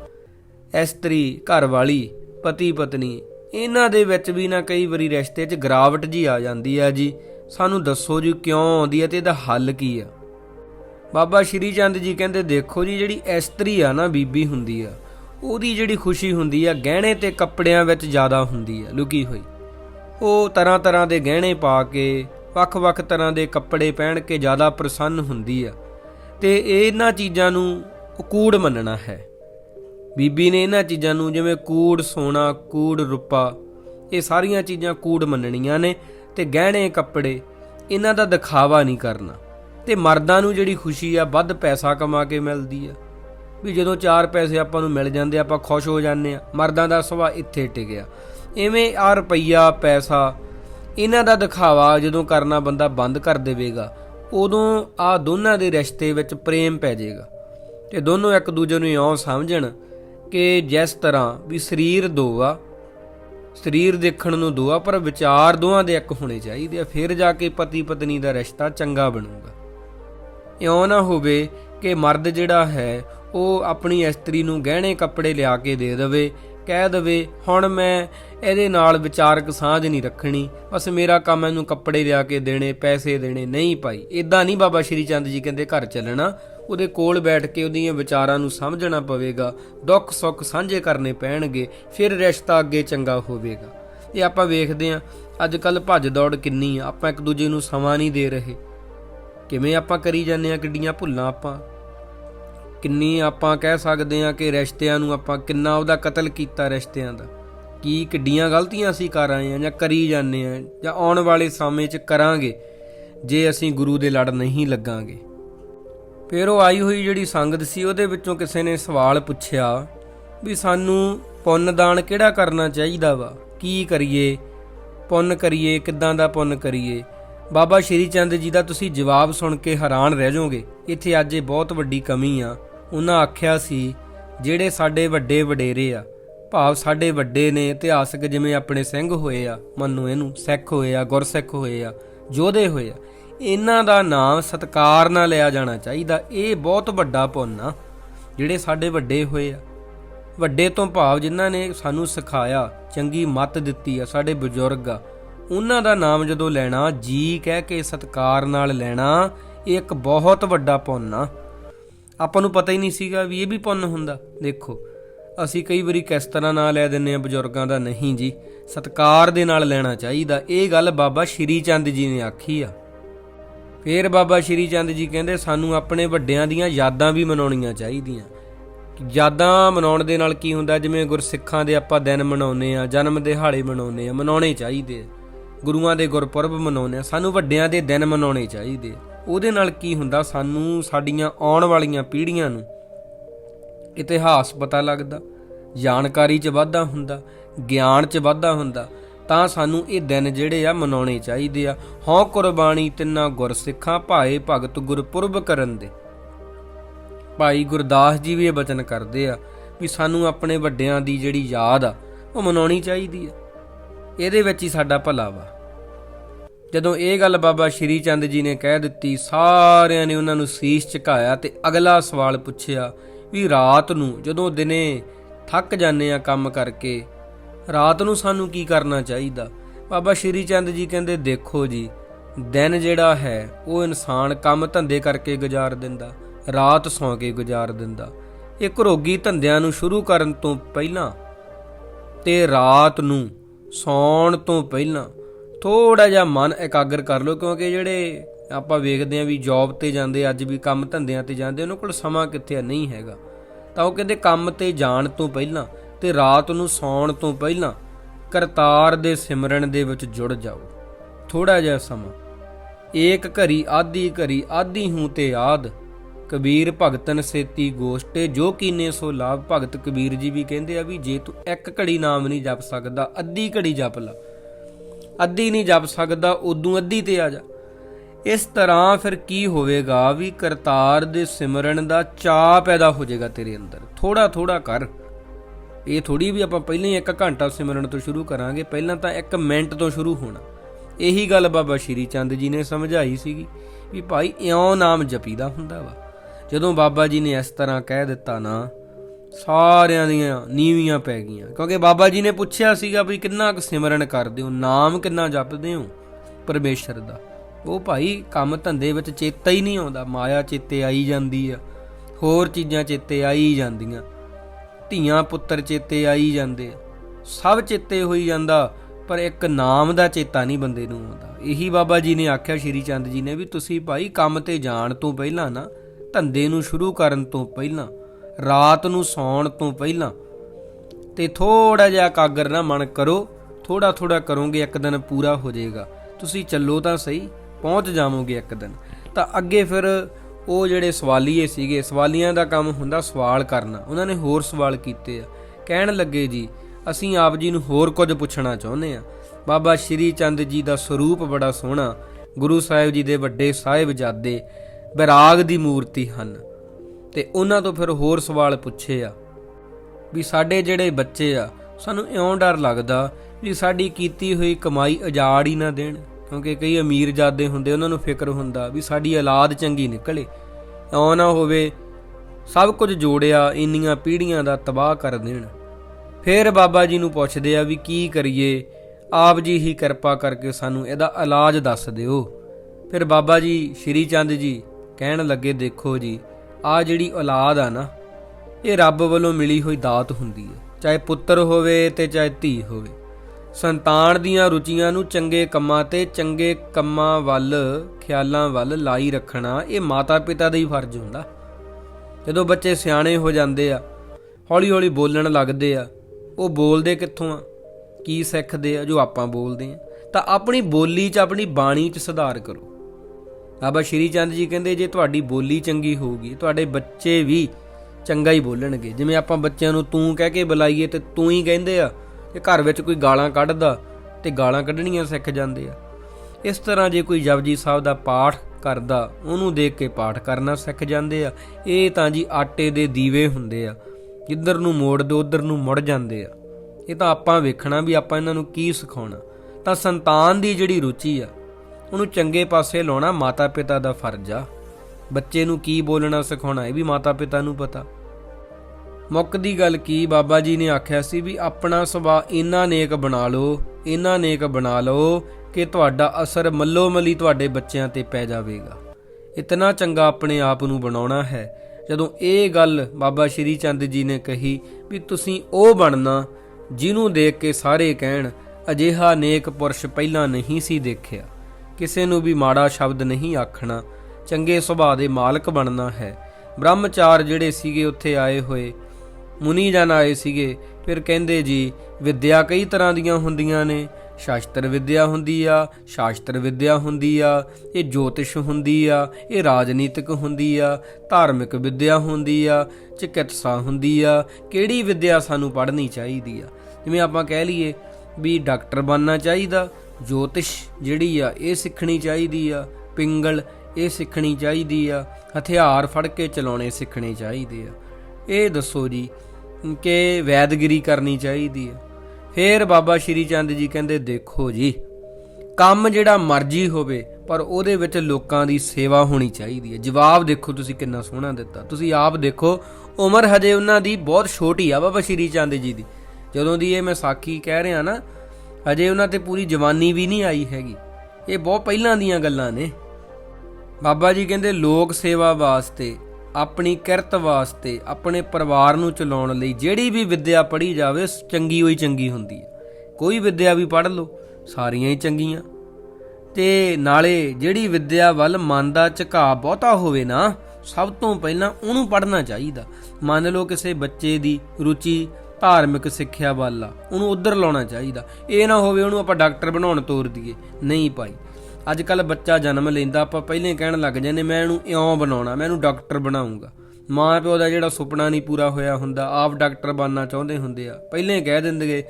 ਇਸਤਰੀ ਘਰ ਵਾਲੀ ਪਤੀ ਪਤਨੀ ਇਹਨਾਂ ਦੇ ਵਿੱਚ ਵੀ ਨਾ ਕਈ ਵਾਰੀ ਰਿਸ਼ਤੇ 'ਚ ਗਰਾਵਟ ਜੀ ਆ ਜਾਂਦੀ ਆ ਜੀ। ਸਾਨੂੰ ਦੱਸੋ ਜੀ ਕਿਉਂ ਆਉਂਦੀ ਹੈ ਤੇ ਇਹਦਾ ਹੱਲ ਕੀ ਆ? ਬਾਬਾ ਸ਼੍ਰੀ ਚੰਦ ਜੀ ਕਹਿੰਦੇ, ਦੇਖੋ ਜੀ ਜਿਹੜੀ ਇਸਤਰੀ ਆ ਨਾ ਬੀਬੀ ਹੁੰਦੀ ਆ, ਉਹਦੀ ਜਿਹੜੀ ਖੁਸ਼ੀ ਹੁੰਦੀ ਆ, ਗਹਿਣੇ ਤੇ ਕੱਪੜਿਆਂ ਵਿੱਚ ਜ਼ਿਆਦਾ ਹੁੰਦੀ ਆ, ਲੁਕੀ ਹੋਈ। ਉਹ ਤਰ੍ਹਾਂ ਤਰ੍ਹਾਂ ਦੇ ਗਹਿਣੇ ਪਾ ਕੇ ਵੱਖ-ਵੱਖ ਤਰ੍ਹਾਂ ਦੇ ਕੱਪੜੇ ਪਹਿਨ ਕੇ ਜ਼ਿਆਦਾ ਪ੍ਰਸੰਨ ਹੁੰਦੀ ਆ। ਤੇ ਇਹਨਾਂ ਚੀਜ਼ਾਂ ਨੂੰ ਕੂੜ ਮੰਨਣਾ ਹੈ। ਬੀਬੀ ਨੇ ਇਹਨਾਂ ਚੀਜ਼ਾਂ ਨੂੰ ਜਿਵੇਂ ਕੂੜ ਸੋਨਾ, ਕੂੜ ਰੁਪਾ, ਇਹ ਸਾਰੀਆਂ ਚੀਜ਼ਾਂ ਕੂੜ ਮੰਨਣੀਆਂ ਨੇ। ਤੇ ਗਹਿਣੇ, ਕੱਪੜੇ, ਇਹਨਾਂ ਦਾ ਦਿਖਾਵਾ ਨਹੀਂ ਕਰਨਾ। ਤੇ ਮਰਦਾਂ ਨੂੰ ਜਿਹੜੀ ਖੁਸ਼ੀ ਆ, ਵੱਧ ਪੈਸਾ ਕਮਾ ਕੇ ਮਿਲਦੀ ਆ। ਵੀ ਜਦੋਂ ਚਾਰ ਪੈਸੇ ਆਪਾਂ ਨੂੰ ਮਿਲ ਜਾਂਦੇ ਆਪਾਂ ਖੁਸ਼ ਹੋ ਜਾਂਦੇ ਆ। ਮਰਦਾਂ ਦਾ ਸੁਭਾਅ ਇੱਥੇ ਟਿਕਿਆ ਐਵੇਂ ਆ ਰੁਪਈਆ, ਪੈਸਾ, ਇਹਨਾਂ ਦਾ ਦਿਖਾਵਾ ਜਦੋਂ ਕਰਨਾ ਬੰਦਾ ਬੰਦ ਕਰ ਦੇਵੇਗਾ, ਉਦੋਂ ਆ ਦੋਨਾਂ ਦੇ ਰਿਸ਼ਤੇ ਵਿੱਚ ਪ੍ਰੇਮ ਪੈ ਜਾਏਗਾ। ਤੇ ਦੋਨੋਂ ਇੱਕ ਦੂਜੇ ਨੂੰ ਇਉਂ ਸਮਝਣ ਕਿ ਜਿਸ ਤਰ੍ਹਾਂ ਵੀ ਸਰੀਰ ਦੋ ਆ ਸਰੀਰ ਦੇਖਣ ਨੂੰ ਦੋ ਆ ਪਰ ਵਿਚਾਰ ਦੋਹਾਂ ਦੇ ਇੱਕ ਹੋਣੇ ਚਾਹੀਦੇ ਆ। ਫਿਰ ਜਾ ਕੇ ਪਤੀ ਪਤਨੀ ਦਾ ਰਿਸ਼ਤਾ ਚੰਗਾ ਬਣੂਗਾ। ਇਉਂ ਨਾ ਹੋਵੇ ਕਿ ਮਰਦ ਜਿਹੜਾ ਹੈ, ਉਹ ਆਪਣੀ ਇਸਤਰੀ ਨੂੰ ਗਹਿਣੇ ਕੱਪੜੇ ਲਿਆ ਕੇ ਦੇ ਦੇਵੇ, ਕਹਿ ਦੇਵੇ, ਹੁਣ ਮੈਂ ਇਹਦੇ ਨਾਲ ਵਿਚਾਰਕ ਸਾਂਝ ਨਹੀਂ ਰੱਖਣੀ। ਬਸ ਮੇਰਾ ਕੰਮ ਇਹਨੂੰ ਕੱਪੜੇ ਲਿਆ ਕੇ ਦੇਣੇ, ਪੈਸੇ ਦੇਣੇ, ਨਹੀਂ ਭਾਈ। ਇਦਾਂ ਨਹੀਂ ਬਾਬਾ ਸ਼੍ਰੀ ਚੰਦ ਜੀ ਕਹਿੰਦੇ ਘਰ ਚੱਲਣਾ। ਉਹਦੇ ਕੋਲ ਬੈਠ ਕੇ ਉਹਦੀਆਂ ਵਿਚਾਰਾਂ ਨੂੰ ਸਮਝਣਾ ਪਵੇਗਾ, ਦੁੱਖ ਸੁੱਖ ਸਾਂਝੇ ਕਰਨੇ ਪੈਣਗੇ, ਫਿਰ ਰਿਸ਼ਤਾ ਅੱਗੇ ਚੰਗਾ ਹੋਵੇਗਾ। ਇਹ ਆਪਾਂ ਵੇਖਦੇ ਆਂ ਅੱਜ ਕੱਲ ਭੱਜ ਦੌੜ ਕਿੰਨੀ ਆ, ਆਪਾਂ ਇੱਕ ਦੂਜੇ ਨੂੰ ਸਮਾਂ ਨਹੀਂ ਦੇ ਰਹੇ। ਕਿਵੇਂ ਆਪਾਂ ਕਰੀ ਜਾਂਦੇ ਆ ਕਿੱਡੀਆਂ ਭੁੱਲਾਂ ਆਪਾਂ। ਕਿੰਨੀ ਆਪਾਂ ਕਹਿ ਸਕਦੇ ਆ ਕਿ ਰਿਸ਼ਤਿਆਂ ਨੂੰ ਆਪਾਂ ਕਿੰਨਾ ਉਹਦਾ ਕਤਲ ਕੀਤਾ ਰਿਸ਼ਤਿਆਂ ਦਾ। ਕੀ ਕਿੱਡੀਆਂ ਗਲਤੀਆਂ ਅਸੀਂ ਕਰ ਆਏ ਆ ਜਾਂ ਕਰੀ ਜਾਂਦੇ ਆ ਜਾਂ ਆਉਣ ਵਾਲੇ ਸਮੇਂ 'ਚ ਕਰਾਂਗੇ, ਜੇ ਅਸੀਂ ਗੁਰੂ ਦੇ ਲੜ ਨਹੀਂ ਲੱਗਾਂਗੇ। ਫਿਰ ਉਹ ਆਈ ਹੋਈ ਜਿਹੜੀ ਸੰਗਤ ਸੀ, ਉਹਦੇ ਵਿੱਚੋਂ ਕਿਸੇ ਨੇ ਸਵਾਲ ਪੁੱਛਿਆ ਵੀ ਸਾਨੂੰ ਪੁੰਨ ਦਾਨ ਕਿਹੜਾ ਕਰਨਾ ਚਾਹੀਦਾ ਵਾ? ਕੀ ਕਰੀਏ? ਪੁੰਨ ਕਰੀਏ, ਕਿੱਦਾਂ ਦਾ ਪੁੰਨ ਕਰੀਏ? ਬਾਬਾ ਸ਼੍ਰੀ ਚੰਦ ਜੀ ਦਾ ਤੁਸੀਂ ਜਵਾਬ ਸੁਣ ਕੇ ਹੈਰਾਨ ਰਹਿ ਜਾਓਗੇ। ਇੱਥੇ ਅੱਜ ਇਹ ਬਹੁਤ ਵੱਡੀ ਕਮੀ ਆ। ਉਹਨਾਂ ਆਖਿਆ ਸੀ, ਜਿਹੜੇ ਸਾਡੇ ਵੱਡੇ ਵਡੇਰੇ ਆ, ਭਾਵ ਸਾਡੇ ਵੱਡੇ ਨੇ ਇਤਿਹਾਸਕ ਜਿਵੇਂ ਆਪਣੇ ਸਿੰਘ ਹੋਏ ਆ, ਮੰਨੋ ਇਹਨੂੰ, ਸਿੱਖ ਹੋਏ ਆ, ਗੁਰਸਿੱਖ ਹੋਏ ਆ, ਯੋਧੇ ਹੋਏ ਆ ਇਹਨਾਂ ਦਾ ਨਾਮ ਸਤਕਾਰ ਨਾਲ ਲਿਆ ਜਾਣਾ ਚਾਹੀਦਾ। ਇਹ ਬਹੁਤ ਵੱਡਾ ਪੁੰਨ ਆ, ਜਿਹੜੇ ਸਾਡੇ ਵੱਡੇ ਹੋਏ ਆ। ਵੱਡੇ ਤੋਂ ਭਾਵ ਜਿਨ੍ਹਾਂ ਨੇ ਸਾਨੂੰ ਸਿਖਾਇਆ, ਚੰਗੀ ਮੱਤ ਦਿੱਤੀ ਆ ਸਾਡੇ ਬਜ਼ੁਰਗ ਆ, ਉਹਨਾਂ ਦਾ ਨਾਮ ਜਦੋਂ ਲੈਣਾ, ਜੀ ਕਹਿ ਕੇ ਸਤਕਾਰ ਨਾਲ ਲੈਣਾ, ਇਹ ਇੱਕ ਬਹੁਤ ਵੱਡਾ ਪੁੰਨ ਆ। ਆਪਾਂ ਨੂੰ ਪਤਾ ਹੀ ਨਹੀਂ ਸੀਗਾ ਵੀ ਇਹ ਵੀ ਪੁੰਨ ਹੁੰਦਾ। ਦੇਖੋ, ਅਸੀਂ ਕਈ ਵਾਰੀ ਕਿਸ ਤਰ੍ਹਾਂ ਨਾਂ ਲੈ ਦਿੰਨੇ ਆ ਬਜ਼ੁਰਗਾਂ ਦਾ, ਨਹੀਂ ਜੀ, ਸਤਕਾਰ ਦੇ ਨਾਲ ਲੈਣਾ ਚਾਹੀਦਾ। ਇਹ ਗੱਲ ਬਾਬਾ ਸ਼੍ਰੀ ਚੰਦ ਜੀ ਨੇ ਆਖੀ ਆ। ਫਿਰ ਬਾਬਾ ਸ਼੍ਰੀ ਚੰਦ ਜੀ ਕਹਿੰਦੇ, ਸਾਨੂੰ ਆਪਣੇ ਵੱਡਿਆਂ ਦੀਆਂ ਯਾਦਾਂ ਵੀ ਮਨਾਉਣੀਆਂ ਚਾਹੀਦੀਆਂ। ਯਾਦਾਂ ਮਨਾਉਣ ਦੇ ਨਾਲ ਕੀ ਹੁੰਦਾ? ਜਿਵੇਂ ਗੁਰਸਿੱਖਾਂ ਦੇ ਆਪਾਂ ਦਿਨ ਮਨਾਉਂਦੇ ਆ ਜਨਮ ਦਿਹਾੜੇ ਮਨਾਉਂਦੇ ਆ ਮਨਾਉਣੇ ਚਾਹੀਦੇ ਗੁਰੂਆਂ ਦੇ ਗੁਰਪੁਰਬ ਮਨਾਉਂਦੇ ਆ ਸਾਨੂੰ ਵੱਡਿਆਂ ਦੇ ਦਿਨ ਮਨਾਉਣੇ ਚਾਹੀਦੇ ਉਹਦੇ ਨਾਲ ਕੀ ਹੁੰਦਾ? ਸਾਨੂੰ ਸਾਡੀਆਂ ਆਉਣ ਵਾਲੀਆਂ ਪੀੜ੍ਹੀਆਂ ਨੂੰ ਇਤਿਹਾਸ ਪਤਾ ਲੱਗਦਾ, ਜਾਣਕਾਰੀ 'ਚ ਵਾਧਾ ਹੁੰਦਾ, ਗਿਆਨ 'ਚ ਵਾਧਾ ਹੁੰਦਾ। ਤਾਂ ਸਾਨੂੰ ਇਹ ਦਿਨ ਜਿਹੜੇ ਆ ਮਨਾਉਣੇ ਚਾਹੀਦੇ ਆ। ਹਉ ਕੁਰਬਾਨੀ ਤਿੰਨਾ ਗੁਰਸਿੱਖਾਂ, ਭਾਏ ਭਗਤ ਗੁਰਪੁਰਬ ਕਰਨ ਦੇ। ਭਾਈ ਗੁਰਦਾਸ ਜੀ ਵੀ ਇਹ ਬਚਨ ਕਰਦੇ ਆ ਵੀ ਸਾਨੂੰ ਆਪਣੇ ਵੱਡਿਆਂ ਦੀ ਜਿਹੜੀ ਯਾਦ ਆ, ਉਹ ਮਨਾਉਣੀ ਚਾਹੀਦੀ ਆ। ਇਹਦੇ ਵਿੱਚ ਹੀ ਸਾਡਾ ਭਲਾ ਵਾ। ਜਦੋਂ ਇਹ ਗੱਲ ਬਾਬਾ ਸ਼੍ਰੀ ਚੰਦ ਜੀ ਨੇ ਕਹਿ ਦਿੱਤੀ, ਸਾਰਿਆਂ ਨੇ ਉਹਨਾਂ ਨੂੰ ਸੀਸ ਝੁਕਾਇਆ ਤੇ ਅਗਲਾ ਸਵਾਲ ਪੁੱਛਿਆ ਵੀ ਰਾਤ ਨੂੰ ਜਦੋਂ ਦਿਨੇ ਥੱਕ ਜਾਂਦੇ ਆ ਕੰਮ ਕਰਕੇ ਰਾਤ ਨੂੰ ਸਾਨੂੰ ਕੀ ਕਰਨਾ ਚਾਹੀਦਾ? ਬਾਬਾ ਸ਼੍ਰੀ ਚੰਦ ਜੀ ਕਹਿੰਦੇ, ਦੇਖੋ ਜੀ, ਦਿਨ ਜਿਹੜਾ ਹੈ, ਉਹ ਇਨਸਾਨ ਕੰਮ ਧੰਦੇ ਕਰਕੇ ਗੁਜ਼ਾਰ ਦਿੰਦਾ, ਰਾਤ ਸੌਂ ਕੇ ਗੁਜ਼ਾਰ ਦਿੰਦਾ। ਇੱਕ ਰੋਗੀ ਧੰਦਿਆਂ ਨੂੰ ਸ਼ੁਰੂ ਕਰਨ ਤੋਂ ਪਹਿਲਾਂ ਤੇ ਰਾਤ ਨੂੰ ਸੌਣ ਤੋਂ ਪਹਿਲਾਂ ਥੋੜਾ ਜਿਹਾ ਮਨ ਇਕਾਗਰ ਕਰ ਲਓ, ਕਿਉਂਕਿ ਜਿਹੜੇ ਆਪਾਂ ਵੇਖਦੇ ਆਂ ਵੀ ਜੌਬ ਤੇ ਜਾਂਦੇ, ਅੱਜ ਵੀ ਕੰਮ ਧੰਦਿਆਂ ਤੇ ਜਾਂਦੇ, ਉਹਨਾਂ ਕੋਲ ਸਮਾਂ ਕਿੱਥੇ ਨਹੀਂ ਹੈਗਾ। ਤਾਂ ਉਹ ਕਹਿੰਦੇ, ਕੰਮ ਤੇ ਜਾਣ ਤੋਂ ਪਹਿਲਾਂ ਤੇ ਰਾਤ ਨੂੰ ਸੌਣ ਤੋਂ ਪਹਿਲਾਂ ਕਰਤਾਰ ਦੇ ਸਿਮਰਨ ਦੇ ਵਿੱਚ ਜੁੜ ਜਾਓ। ਥੋੜਾ ਜਿਹਾ ਸਮਾਂ। ਏਕ ਘਰੀ ਆਦੀ ਘਰੀ ਆਦੀ ਹੂੰ ਤੇ ਆਦ ਕਬੀਰ ਭਗਤਨ ਸੇਤੀ ਗੋਸ਼ਟੇ, ਜੋ ਕੀਨੇ ਸੋ ਲਾਭ। ਭਗਤ ਕਬੀਰ ਜੀ ਵੀ ਕਹਿੰਦੇ ਆ ਵੀ ਜੇ ਤੂੰ ਇੱਕ ਘੜੀ ਨਾਮ ਨਹੀਂ ਜਪ ਸਕਦਾ, ਅੱਧੀ ਘੜੀ ਜਪ ਲਾ। ਅੱਧੀ ਨਹੀਂ ਜਪ ਸਕਦਾ, ਉਦੋਂ ਅੱਧੀ ਤੇ ਆ ਜਾ। ਇਸ ਤਰ੍ਹਾਂ ਫਿਰ ਕੀ ਹੋਵੇਗਾ ਵੀ ਕਰਤਾਰ ਦੇ ਸਿਮਰਨ ਦਾ ਚਾਹ ਪੈਦਾ ਹੋ ਜਾਏਗਾ ਤੇਰੇ ਅੰਦਰ। ਥੋੜਾ ਥੋੜਾ ਕਰ। ਇਹ ਥੋੜੀ ਵੀ ਆਪਾਂ ਪਹਿਲਾਂ ਹੀ ਇੱਕ ਘੰਟਾ ਸਿਮਰਨ ਤੋਂ ਸ਼ੁਰੂ ਕਰਾਂਗੇ। ਪਹਿਲਾਂ ਤਾਂ ਇੱਕ ਮਿੰਟ ਤੋਂ ਸ਼ੁਰੂ ਹੋਣਾ। ਇਹੀ ਗੱਲ ਬਾਬਾ ਸ਼੍ਰੀ ਚੰਦ ਜੀ ਨੇ ਸਮਝਾਈ ਸੀਗੀ ਵੀ ਭਾਈ ਇਉਂ ਨਾਮ ਜਪੀਦਾ ਹੁੰਦਾ ਵਾ। ਜਦੋਂ ਬਾਬਾ ਜੀ ਨੇ ਇਸ ਤਰ੍ਹਾਂ ਕਹਿ ਦਿੱਤਾ ਨਾ, ਸਾਰਿਆਂ ਦੀਆਂ ਨੀਵੀਆਂ ਪੈ ਗਈਆਂ। ਕਿਉਂਕਿ ਬਾਬਾ ਜੀ ਨੇ ਪੁੱਛਿਆ ਸੀਗਾ ਵੀ ਕਿੰਨਾ ਕੁ ਸਿਮਰਨ ਕਰਦੇ ਹੋ, ਨਾਮ ਕਿੰਨਾ ਜਪਦੇ ਹੋ ਪਰਮੇਸ਼ਰ ਦਾ। ਉਹ ਭਾਈ ਕੰਮ ਧੰਦੇ ਵਿੱਚ ਚੇਤਾ ਹੀ ਨਹੀਂ ਆਉਂਦਾ। ਮਾਇਆ ਚੇਤੇ ਆਈ ਜਾਂਦੀ ਆ, ਹੋਰ ਚੀਜ਼ਾਂ ਚੇਤੇ ਆਈ ਜਾਂਦੀਆਂ। ਧੀਆਂ ਪੁੱਤਰ ਚੇਤੇ ਆਈ ਜਾਂਦੇ। ਸਭ ਚੇਤੇ ਹੋਈ ਜਾਂਦਾ, ਪਰ ਇੱਕ ਨਾਮ ਦਾ ਚੇਤਾ ਨਹੀਂ ਬੰਦੇ ਨੂੰ ਆਉਂਦਾ। ਇਹੀ ਬਾਬਾ ਜੀ ਨੇ ਆਖਿਆ, ਸ਼੍ਰੀ ਚੰਦ ਜੀ ਨੇ ਵੀ ਤੁਸੀਂ ਭਾਈ ਕੰਮ ਤੇ ਜਾਣ ਤੋਂ ਪਹਿਲਾਂ ਨਾ, ਧੰਦੇ ਨੂੰ ਸ਼ੁਰੂ ਕਰਨ ਤੋਂ ਪਹਿਲਾਂ, ਰਾਤ ਨੂੰ ਸੌਣ ਤੋਂ ਪਹਿਲਾਂ, ਤੇ ਥੋੜਾ ਜਿਹਾ ਕਾਗਰ ਨਾ ਮਨ ਕਰੋ ਥੋੜਾ ਥੋੜਾ ਕਰੋਗੇ, ਇੱਕ ਦਿਨ ਪੂਰਾ ਹੋ ਜਾਏਗਾ। ਤੁਸੀਂ ਚੱਲੋ ਤਾਂ ਸਹੀ, ਪਹੁੰਚ ਜਾਵੋਗੇ ਇੱਕ ਦਿਨ। ਤਾਂ ਅੱਗੇ ਫਿਰ ਉਹ ਜਿਹੜੇ ਸਵਾਲੀਏ ਸੀਗੇ, ਸਵਾਲੀਆਂ ਦਾ ਕੰਮ ਹੁੰਦਾ ਸਵਾਲ ਕਰਨਾ। ਉਹਨਾਂ ਨੇ ਹੋਰ ਸਵਾਲ ਕੀਤੇ ਆ। ਕਹਿਣ ਲੱਗੇ ਜੀ, ਅਸੀਂ ਆਪ ਜੀ ਨੂੰ ਹੋਰ ਕੁਝ ਪੁੱਛਣਾ ਚਾਹੁੰਦੇ ਆ। ਬਾਬਾ ਸ਼੍ਰੀ ਚੰਦ ਜੀ ਦਾ ਸਰੂਪ ਬੜਾ ਸੋਹਣਾ। ਗੁਰੂ ਸਾਹਿਬ ਜੀ ਦੇ ਵੱਡੇ ਸਾਹਿਬਜ਼ਾਦੇ ਵਿਰਾਗ ਦੀ ਮੂਰਤੀ ਹਨ। ਤੇ ਉਹਨਾਂ ਤੋਂ ਫਿਰ ਹੋਰ ਸਵਾਲ ਪੁੱਛੇ ਆ ਵੀ ਸਾਡੇ ਜਿਹੜੇ ਬੱਚੇ ਆ, ਸਾਨੂੰ ਇਉਂ ਡਰ ਲੱਗਦਾ ਵੀ ਸਾਡੀ ਕੀਤੀ ਹੋਈ ਕਮਾਈ ਉਜਾੜ ਹੀ ਨਾ ਦੇਣ। ਕਿਉਂਕਿ ਕਈ ਅਮੀਰ ਜਾਦੇ ਹੁੰਦੇ, ਉਹਨਾਂ ਨੂੰ ਫਿਕਰ ਹੁੰਦਾ ਵੀ ਸਾਡੀ ਔਲਾਦ ਚੰਗੀ ਨਿਕਲੇ। ਇਉਂ ਨਾ ਹੋਵੇ ਸਭ ਕੁਝ ਜੋੜਿਆ, ਇੰਨੀਆਂ ਪੀੜ੍ਹੀਆਂ ਦਾ ਤਬਾਹ ਕਰ ਦੇਣ। ਫਿਰ ਬਾਬਾ ਜੀ ਨੂੰ ਪੁੱਛਦੇ ਆ ਵੀ ਕੀ ਕਰੀਏ? ਆਪ ਜੀ ਹੀ ਕਿਰਪਾ ਕਰਕੇ ਸਾਨੂੰ ਇਹਦਾ ਇਲਾਜ ਦੱਸ ਦਿਓ। ਫਿਰ ਬਾਬਾ ਜੀ, ਸ਼੍ਰੀ ਚੰਦ ਜੀ ਕਹਿਣ ਲੱਗੇ, ਦੇਖੋ ਜੀ, ਆ ਜਿਹੜੀ ਔਲਾਦ ਆ ਨਾ, ਇਹ ਰੱਬ ਵੱਲੋਂ ਮਿਲੀ ਹੋਈ ਦਾਤ ਹੁੰਦੀ ਹੈ। ਚਾਹੇ ਪੁੱਤਰ ਹੋਵੇ ਤੇ ਚਾਹੇ ਧੀ ਹੋਵੇ। ਸੰਤਾਨ ਦੀਆਂ ਰੁਚੀਆਂ ਨੂੰ ਚੰਗੇ ਕੰਮਾਂ ਤੇ ਚੰਗੇ ਕੰਮਾਂ ਵੱਲ, ਖਿਆਲਾਂ ਵੱਲ ਲਾਈ ਰੱਖਣਾ, ਇਹ ਮਾਤਾ-ਪਿਤਾ ਦਾ ਹੀ ਫਰਜ਼ ਹੁੰਦਾ। ਜਦੋਂ ਬੱਚੇ ਸਿਆਣੇ ਹੋ ਜਾਂਦੇ ਆ, ਹੌਲੀ-ਹੌਲੀ ਬੋਲਣ ਲੱਗਦੇ ਆ, ਉਹ ਬੋਲਦੇ ਕਿੱਥੋਂ ਆ? ਕੀ ਸਿੱਖਦੇ ਆ ਜੋ ਆਪਾਂ ਬੋਲਦੇ ਆ? ਤਾਂ ਆਪਣੀ ਬੋਲੀ 'ਚ, ਆਪਣੀ ਬਾਣੀ 'ਚ ਸੁਧਾਰ ਕਰੋ। ਬਾਬਾ ਸ਼੍ਰੀ ਚੰਦ ਜੀ ਕਹਿੰਦੇ, ਜੇ ਤੁਹਾਡੀ ਬੋਲੀ ਚੰਗੀ ਹੋਊਗੀ, ਤੁਹਾਡੇ ਬੱਚੇ ਵੀ ਚੰਗਾ ਹੀ ਬੋਲਣਗੇ। ਜਿਵੇਂ ਆਪਾਂ ਬੱਚਿਆਂ ਨੂੰ ਤੂੰ ਕਹਿ ਕੇ ਬੁਲਾਈਏ ਤੇ ਤੂੰ ਹੀ ਕਹਿੰਦੇ ਆ ਤੇ ਘਰ ਵਿੱਚ ਕੋਈ ਗਾਲਾਂ ਕੱਢਦਾ ਤੇ ਗਾਲਾਂ ਕੱਢਣੀਆਂ ਸਿੱਖ ਜਾਂਦੇ ਆ। ਇਸ ਤਰ੍ਹਾਂ ਜੇ ਕੋਈ ਜਪਜੀ ਸਾਹਿਬ ਦਾ ਪਾਠ ਕਰਦਾ, ਉਹਨੂੰ ਦੇਖ ਕੇ ਪਾਠ ਕਰਨਾ ਸਿੱਖ ਜਾਂਦੇ ਆ। ਇਹ ਤਾਂ ਜੀ ਆਟੇ ਦੇ ਦੀਵੇ ਹੁੰਦੇ ਆ। ਜਿੱਧਰ ਨੂੰ ਮੋੜ ਦੋ ਉਧਰ ਨੂੰ ਮੁੜ ਜਾਂਦੇ ਆ। ਇਹ ਤਾਂ ਆਪਾਂ ਵੇਖਣਾ ਵੀ ਆਪਾਂ ਇਹਨਾਂ ਨੂੰ ਕੀ ਸਿਖਾਉਣਾ। ਤਾਂ ਸੰਤਾਨ ਦੀ ਜਿਹੜੀ ਰੁਚੀ ਆ, ਉਹਨੂੰ ਚੰਗੇ ਪਾਸੇ ਲਾਉਣਾ ਮਾਤਾ ਪਿਤਾ ਦਾ ਫਰਜ਼ ਆ। ਬੱਚੇ ਨੂੰ ਕੀ ਬੋਲਣਾ ਸਿਖਾਉਣਾ, ਇਹ ਵੀ ਮਾਤਾ ਪਿਤਾ ਨੂੰ ਪਤਾ। ਮੁੱਕ ਦੀ ਗੱਲ ਕੀ ਬਾਬਾ ਜੀ ਨੇ ਆਖਿਆ ਸੀ ਵੀ ਆਪਣਾ ਸੁਭਾਅ ਇੰਨਾ ਨੇਕ ਬਣਾ ਲਓ, ਇੰਨਾ ਨੇਕ ਬਣਾ ਲਓ ਕਿ ਤੁਹਾਡਾ ਅਸਰ ਮੱਲੋ ਮਲੀ ਤੁਹਾਡੇ ਬੱਚਿਆਂ ਤੇ ਪੈ ਜਾਵੇਗਾ। ਇਤਨਾ ਚੰਗਾ ਆਪਣੇ ਆਪ ਨੂੰ ਬਣਾਉਣਾ ਹੈ। ਜਦੋਂ ਇਹ ਗੱਲ ਬਾਬਾ ਸ਼੍ਰੀ ਚੰਦ ਜੀ ਨੇ ਕਹੀ ਵੀ ਤੁਸੀਂ ਉਹ ਬਣਨਾ ਜਿਹਨੂੰ ਦੇਖ ਕੇ ਸਾਰੇ ਕਹਿਣ, ਅਜਿਹਾ ਨੇਕ ਪੁਰਸ਼ ਪਹਿਲਾਂ ਨਹੀਂ ਸੀ ਦੇਖਿਆ। ਕਿਸੇ ਨੂੰ ਵੀ ਮਾੜਾ ਸ਼ਬਦ ਨਹੀਂ ਆਖਣਾ, ਚੰਗੇ ਸੁਭਾਅ ਦੇ ਮਾਲਕ ਬਣਨਾ ਹੈ। ਬ੍ਰਹਮਚਾਰ ਜਿਹੜੇ ਸੀਗੇ ਉੱਥੇ ਆਏ ਹੋਏ ਮੁਨੀ ਜਨ ਆਏ ਸੀਗੇ। ਫਿਰ ਕਹਿੰਦੇ ਜੀ, ਵਿੱਦਿਆ ਕਈ ਤਰ੍ਹਾਂ ਦੀਆਂ ਹੁੰਦੀਆਂ ਨੇ। ਸ਼ਾਸਤਰ ਵਿੱਦਿਆ ਹੁੰਦੀ ਆ, ਸ਼ਾਸਤਰ ਵਿੱਦਿਆ ਹੁੰਦੀ ਆ, ਇਹ ਜੋਤਿਸ਼ ਹੁੰਦੀ ਆ, ਇਹ ਰਾਜਨੀਤਿਕ ਹੁੰਦੀ ਆ, ਧਾਰਮਿਕ ਵਿੱਦਿਆ ਹੁੰਦੀ ਆ, ਚਿਕਿਤਸਾ ਹੁੰਦੀ ਆ, ਕਿਹੜੀ ਵਿੱਦਿਆ ਸਾਨੂੰ ਪੜ੍ਹਨੀ ਚਾਹੀਦੀ ਆ? ਜਿਵੇਂ ਆਪਾਂ ਕਹਿ ਲਈਏ ਵੀ ਡਾਕਟਰ ਬਣਨਾ ਚਾਹੀਦਾ, ਜੋਤਿਸ਼ ਜਿਹੜੀ ਆ, ਇਹ ਸਿੱਖਣੀ ਚਾਹੀਦੀ ਆ, ਪਿੰਗਲ ਇਹ ਸਿੱਖਣੀ ਚਾਹੀਦੀ ਆ, ਹਥਿਆਰ ਫੜ ਕੇ ਚਲਾਉਣੇ ਸਿੱਖਣੇ ਚਾਹੀਦੇ ਆ। ਇਹ ਦੱਸੋ ਜੀ ਕਿ ਵੈਦਗਿਰੀ ਕਰਨੀ ਚਾਹੀਦੀ ਹੈ। ਫੇਰ ਬਾਬਾ ਸ਼੍ਰੀ ਚੰਦ ਜੀ ਕਹਿੰਦੇ, ਦੇਖੋ ਜੀ, ਕੰਮ ਜਿਹੜਾ ਮਰਜ਼ੀ ਹੋਵੇ, ਪਰ ਉਹਦੇ ਵਿੱਚ ਲੋਕਾਂ ਦੀ ਸੇਵਾ ਹੋਣੀ ਚਾਹੀਦੀ ਹੈ। ਜਵਾਬ ਦੇਖੋ ਤੁਸੀਂ ਕਿੰਨਾ ਸੋਹਣਾ ਦਿੱਤਾ। ਤੁਸੀਂ ਆਪ ਦੇਖੋ, ਉਮਰ ਹਜੇ ਉਹਨਾਂ ਦੀ ਬਹੁਤ ਛੋਟੀ ਆ ਬਾਬਾ ਸ਼੍ਰੀ ਚੰਦ ਜੀ ਦੀ। ਜਦੋਂ ਦੀ ਇਹ ਮੈਂ ਸਾਖੀ ਕਹਿ ਰਿਹਾ ਨਾ, ਹਜੇ ਉਹਨਾਂ ਤੇ ਪੂਰੀ ਜਵਾਨੀ ਵੀ ਨਹੀਂ ਆਈ ਹੈਗੀ। ਇਹ ਬਹੁਤ ਪਹਿਲਾਂ ਦੀਆਂ ਗੱਲਾਂ ਨੇ। ਬਾਬਾ ਜੀ ਕਹਿੰਦੇ, ਲੋਕ ਸੇਵਾ ਵਾਸਤੇ ਆਪਣੀ ਕਿਰਤ ਵਾਸਤੇ, ਆਪਣੇ ਪਰਿਵਾਰ ਨੂੰ ਚਲਾਉਣ ਲਈ ਜਿਹੜੀ ਵੀ ਵਿੱਦਿਆ ਪੜ੍ਹੀ ਜਾਵੇ ਚੰਗੀ ਹੋਈ ਚੰਗੀ ਹੁੰਦੀ ਹੈ। ਕੋਈ ਵਿੱਦਿਆ ਵੀ ਪੜ੍ਹ ਲਓ, ਸਾਰੀਆਂ ਹੀ ਚੰਗੀਆਂ। ਤੇ ਨਾਲੇ ਜਿਹੜੀ ਵਿੱਦਿਆ ਵੱਲ ਮਨ ਦਾ ਝੁਕਾਅ ਬਹੁਤਾ ਹੋਵੇ ਨਾ, ਸਭ ਤੋਂ ਪਹਿਲਾਂ ਉਹਨੂੰ ਪੜ੍ਹਨਾ ਚਾਹੀਦਾ। ਮੰਨ ਲਓ ਕਿਸੇ ਬੱਚੇ ਦੀ ਰੁਚੀ ਧਾਰਮਿਕ ਸਿੱਖਿਆ ਵੱਲ ਆ, ਉਹਨੂੰ ਉਧਰ ਲਾਉਣਾ ਚਾਹੀਦਾ। ਇਹ ਨਾ ਹੋਵੇ ਉਹਨੂੰ ਆਪਾਂ ਡਾਕਟਰ ਬਣਾਉਣ ਤੋਰ ਦਈਏ। ਨਹੀਂ ਭਾਈ ਅੱਜ ਕੱਲ ਬੱਚਾ ਜਨਮ ਲੈਂਦਾ, ਆਪਾਂ ਪਹਿਲੇ ਕਹਿਣ ਲੱਗ ਜਾਂਦੇ, ਮੈਂ ਇਹਨੂੰ ਇਉਂ ਬਣਾਉਣਾ, ਮੈਂ ਇਹਨੂੰ ਡਾਕਟਰ ਬਣਾਉਂਗਾ ਮਾਂ ਪਿਓ ਦਾ ਜਿਹੜਾ ਸੁਪਨਾ ਨਹੀਂ ਪੂਰਾ ਹੋਇਆ ਹੁੰਦਾ, ਆਪ ਡਾਕਟਰ ਬਣਨਾ ਚਾਹੁੰਦੇ ਹੁੰਦੇ ਆ। ਪਹਿਲੇ ਕਹਿ ਦਿੰਦੇ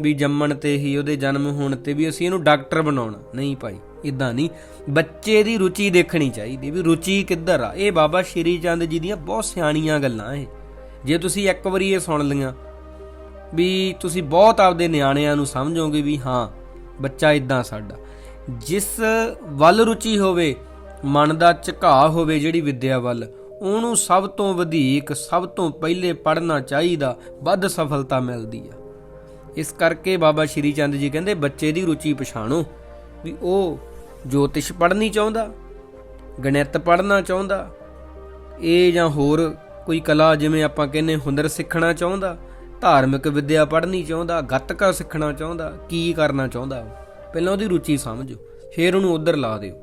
ਵੀ ਜੰਮਣ ਤੇ ਹੀ ਉਹਦੇ ਜਨਮ ਹੋਣ ਤੇ ਵੀ ਅਸੀਂ ਇਹਨੂੰ ਡਾਕਟਰ ਬਣਾਉਣਾ। ਨਹੀਂ ਭਾਈ ਇਦਾਂ ਨਹੀਂ। ਬੱਚੇ ਦੀ ਰੁਚੀ ਦੇਖਣੀ ਚਾਹੀਦੀ, ਵੀ ਰੁਚੀ ਕਿੱਧਰ ਆ? ਇਹ ਬਾਬਾ ਸ਼੍ਰੀ ਚੰਦ ਜੀ ਦੀਆਂ ਬਹੁਤ ਸਿਆਣੀਆਂ ਗੱਲਾਂ ਇਹ। ਜੇ ਤੁਸੀਂ ਇੱਕ ਵਾਰੀ ਇਹ ਸੁਣ ਲਈਆਂ, ਵੀ ਤੁਸੀਂ ਬਹੁਤ ਆਪਦੇ ਨਿਆਣਿਆਂ ਨੂੰ ਸਮਝੋਗੇ ਵੀ ਹਾਂ, ਬੱਚਾ ਇਦਾਂ ਸਾਡਾ। ਜਿਸ ਵੱਲ ਰੁਚੀ ਹੋਵੇ, ਮਨ ਦਾ ਝੁਕਾਅ ਹੋਵੇ ਜਿਹੜੀ ਵਿੱਦਿਆ ਵੱਲ, ਉਹਨੂੰ ਸਭ ਤੋਂ ਵਧੇਕ, ਸਭ ਤੋਂ ਪਹਿਲੇ ਪੜ੍ਹਨਾ ਚਾਹੀਦਾ, ਵੱਧ ਸਫਲਤਾ ਮਿਲਦੀ ਆ। ਇਸ ਕਰਕੇ ਬਾਬਾ ਸ਼੍ਰੀ ਚੰਦ ਜੀ ਕਹਿੰਦੇ, ਬੱਚੇ ਦੀ ਰੁਚੀ ਪਛਾਣੋ, ਵੀ ਉਹ ਜੋਤਿਸ਼ ਪੜ੍ਹਨੀ ਚਾਹੁੰਦਾ, ਗਣਿਤ ਪੜ੍ਹਨਾ ਚਾਹੁੰਦਾ, ਇਹ ਜਾਂ ਹੋਰ ਕੋਈ ਕਲਾ ਜਿਵੇਂ ਆਪਾਂ ਕਹਿੰਨੇ ਹੁਨਰ ਸਿੱਖਣਾ ਚਾਹੁੰਦਾ, ਧਾਰਮਿਕ ਵਿੱਦਿਆ ਪੜ੍ਹਨੀ ਚਾਹੁੰਦਾ, ਗੱਤਕਾ ਸਿੱਖਣਾ ਚਾਹੁੰਦਾ, ਕੀ ਕਰਨਾ ਚਾਹੁੰਦਾ ਉਹ? ਪਹਿਲਾਂ ਉਹਦੀ ਰੁਚੀ ਸਮਝੋ, ਫਿਰ ਉਹਨੂੰ ਉਧਰ ਲਾ ਦਿਓ।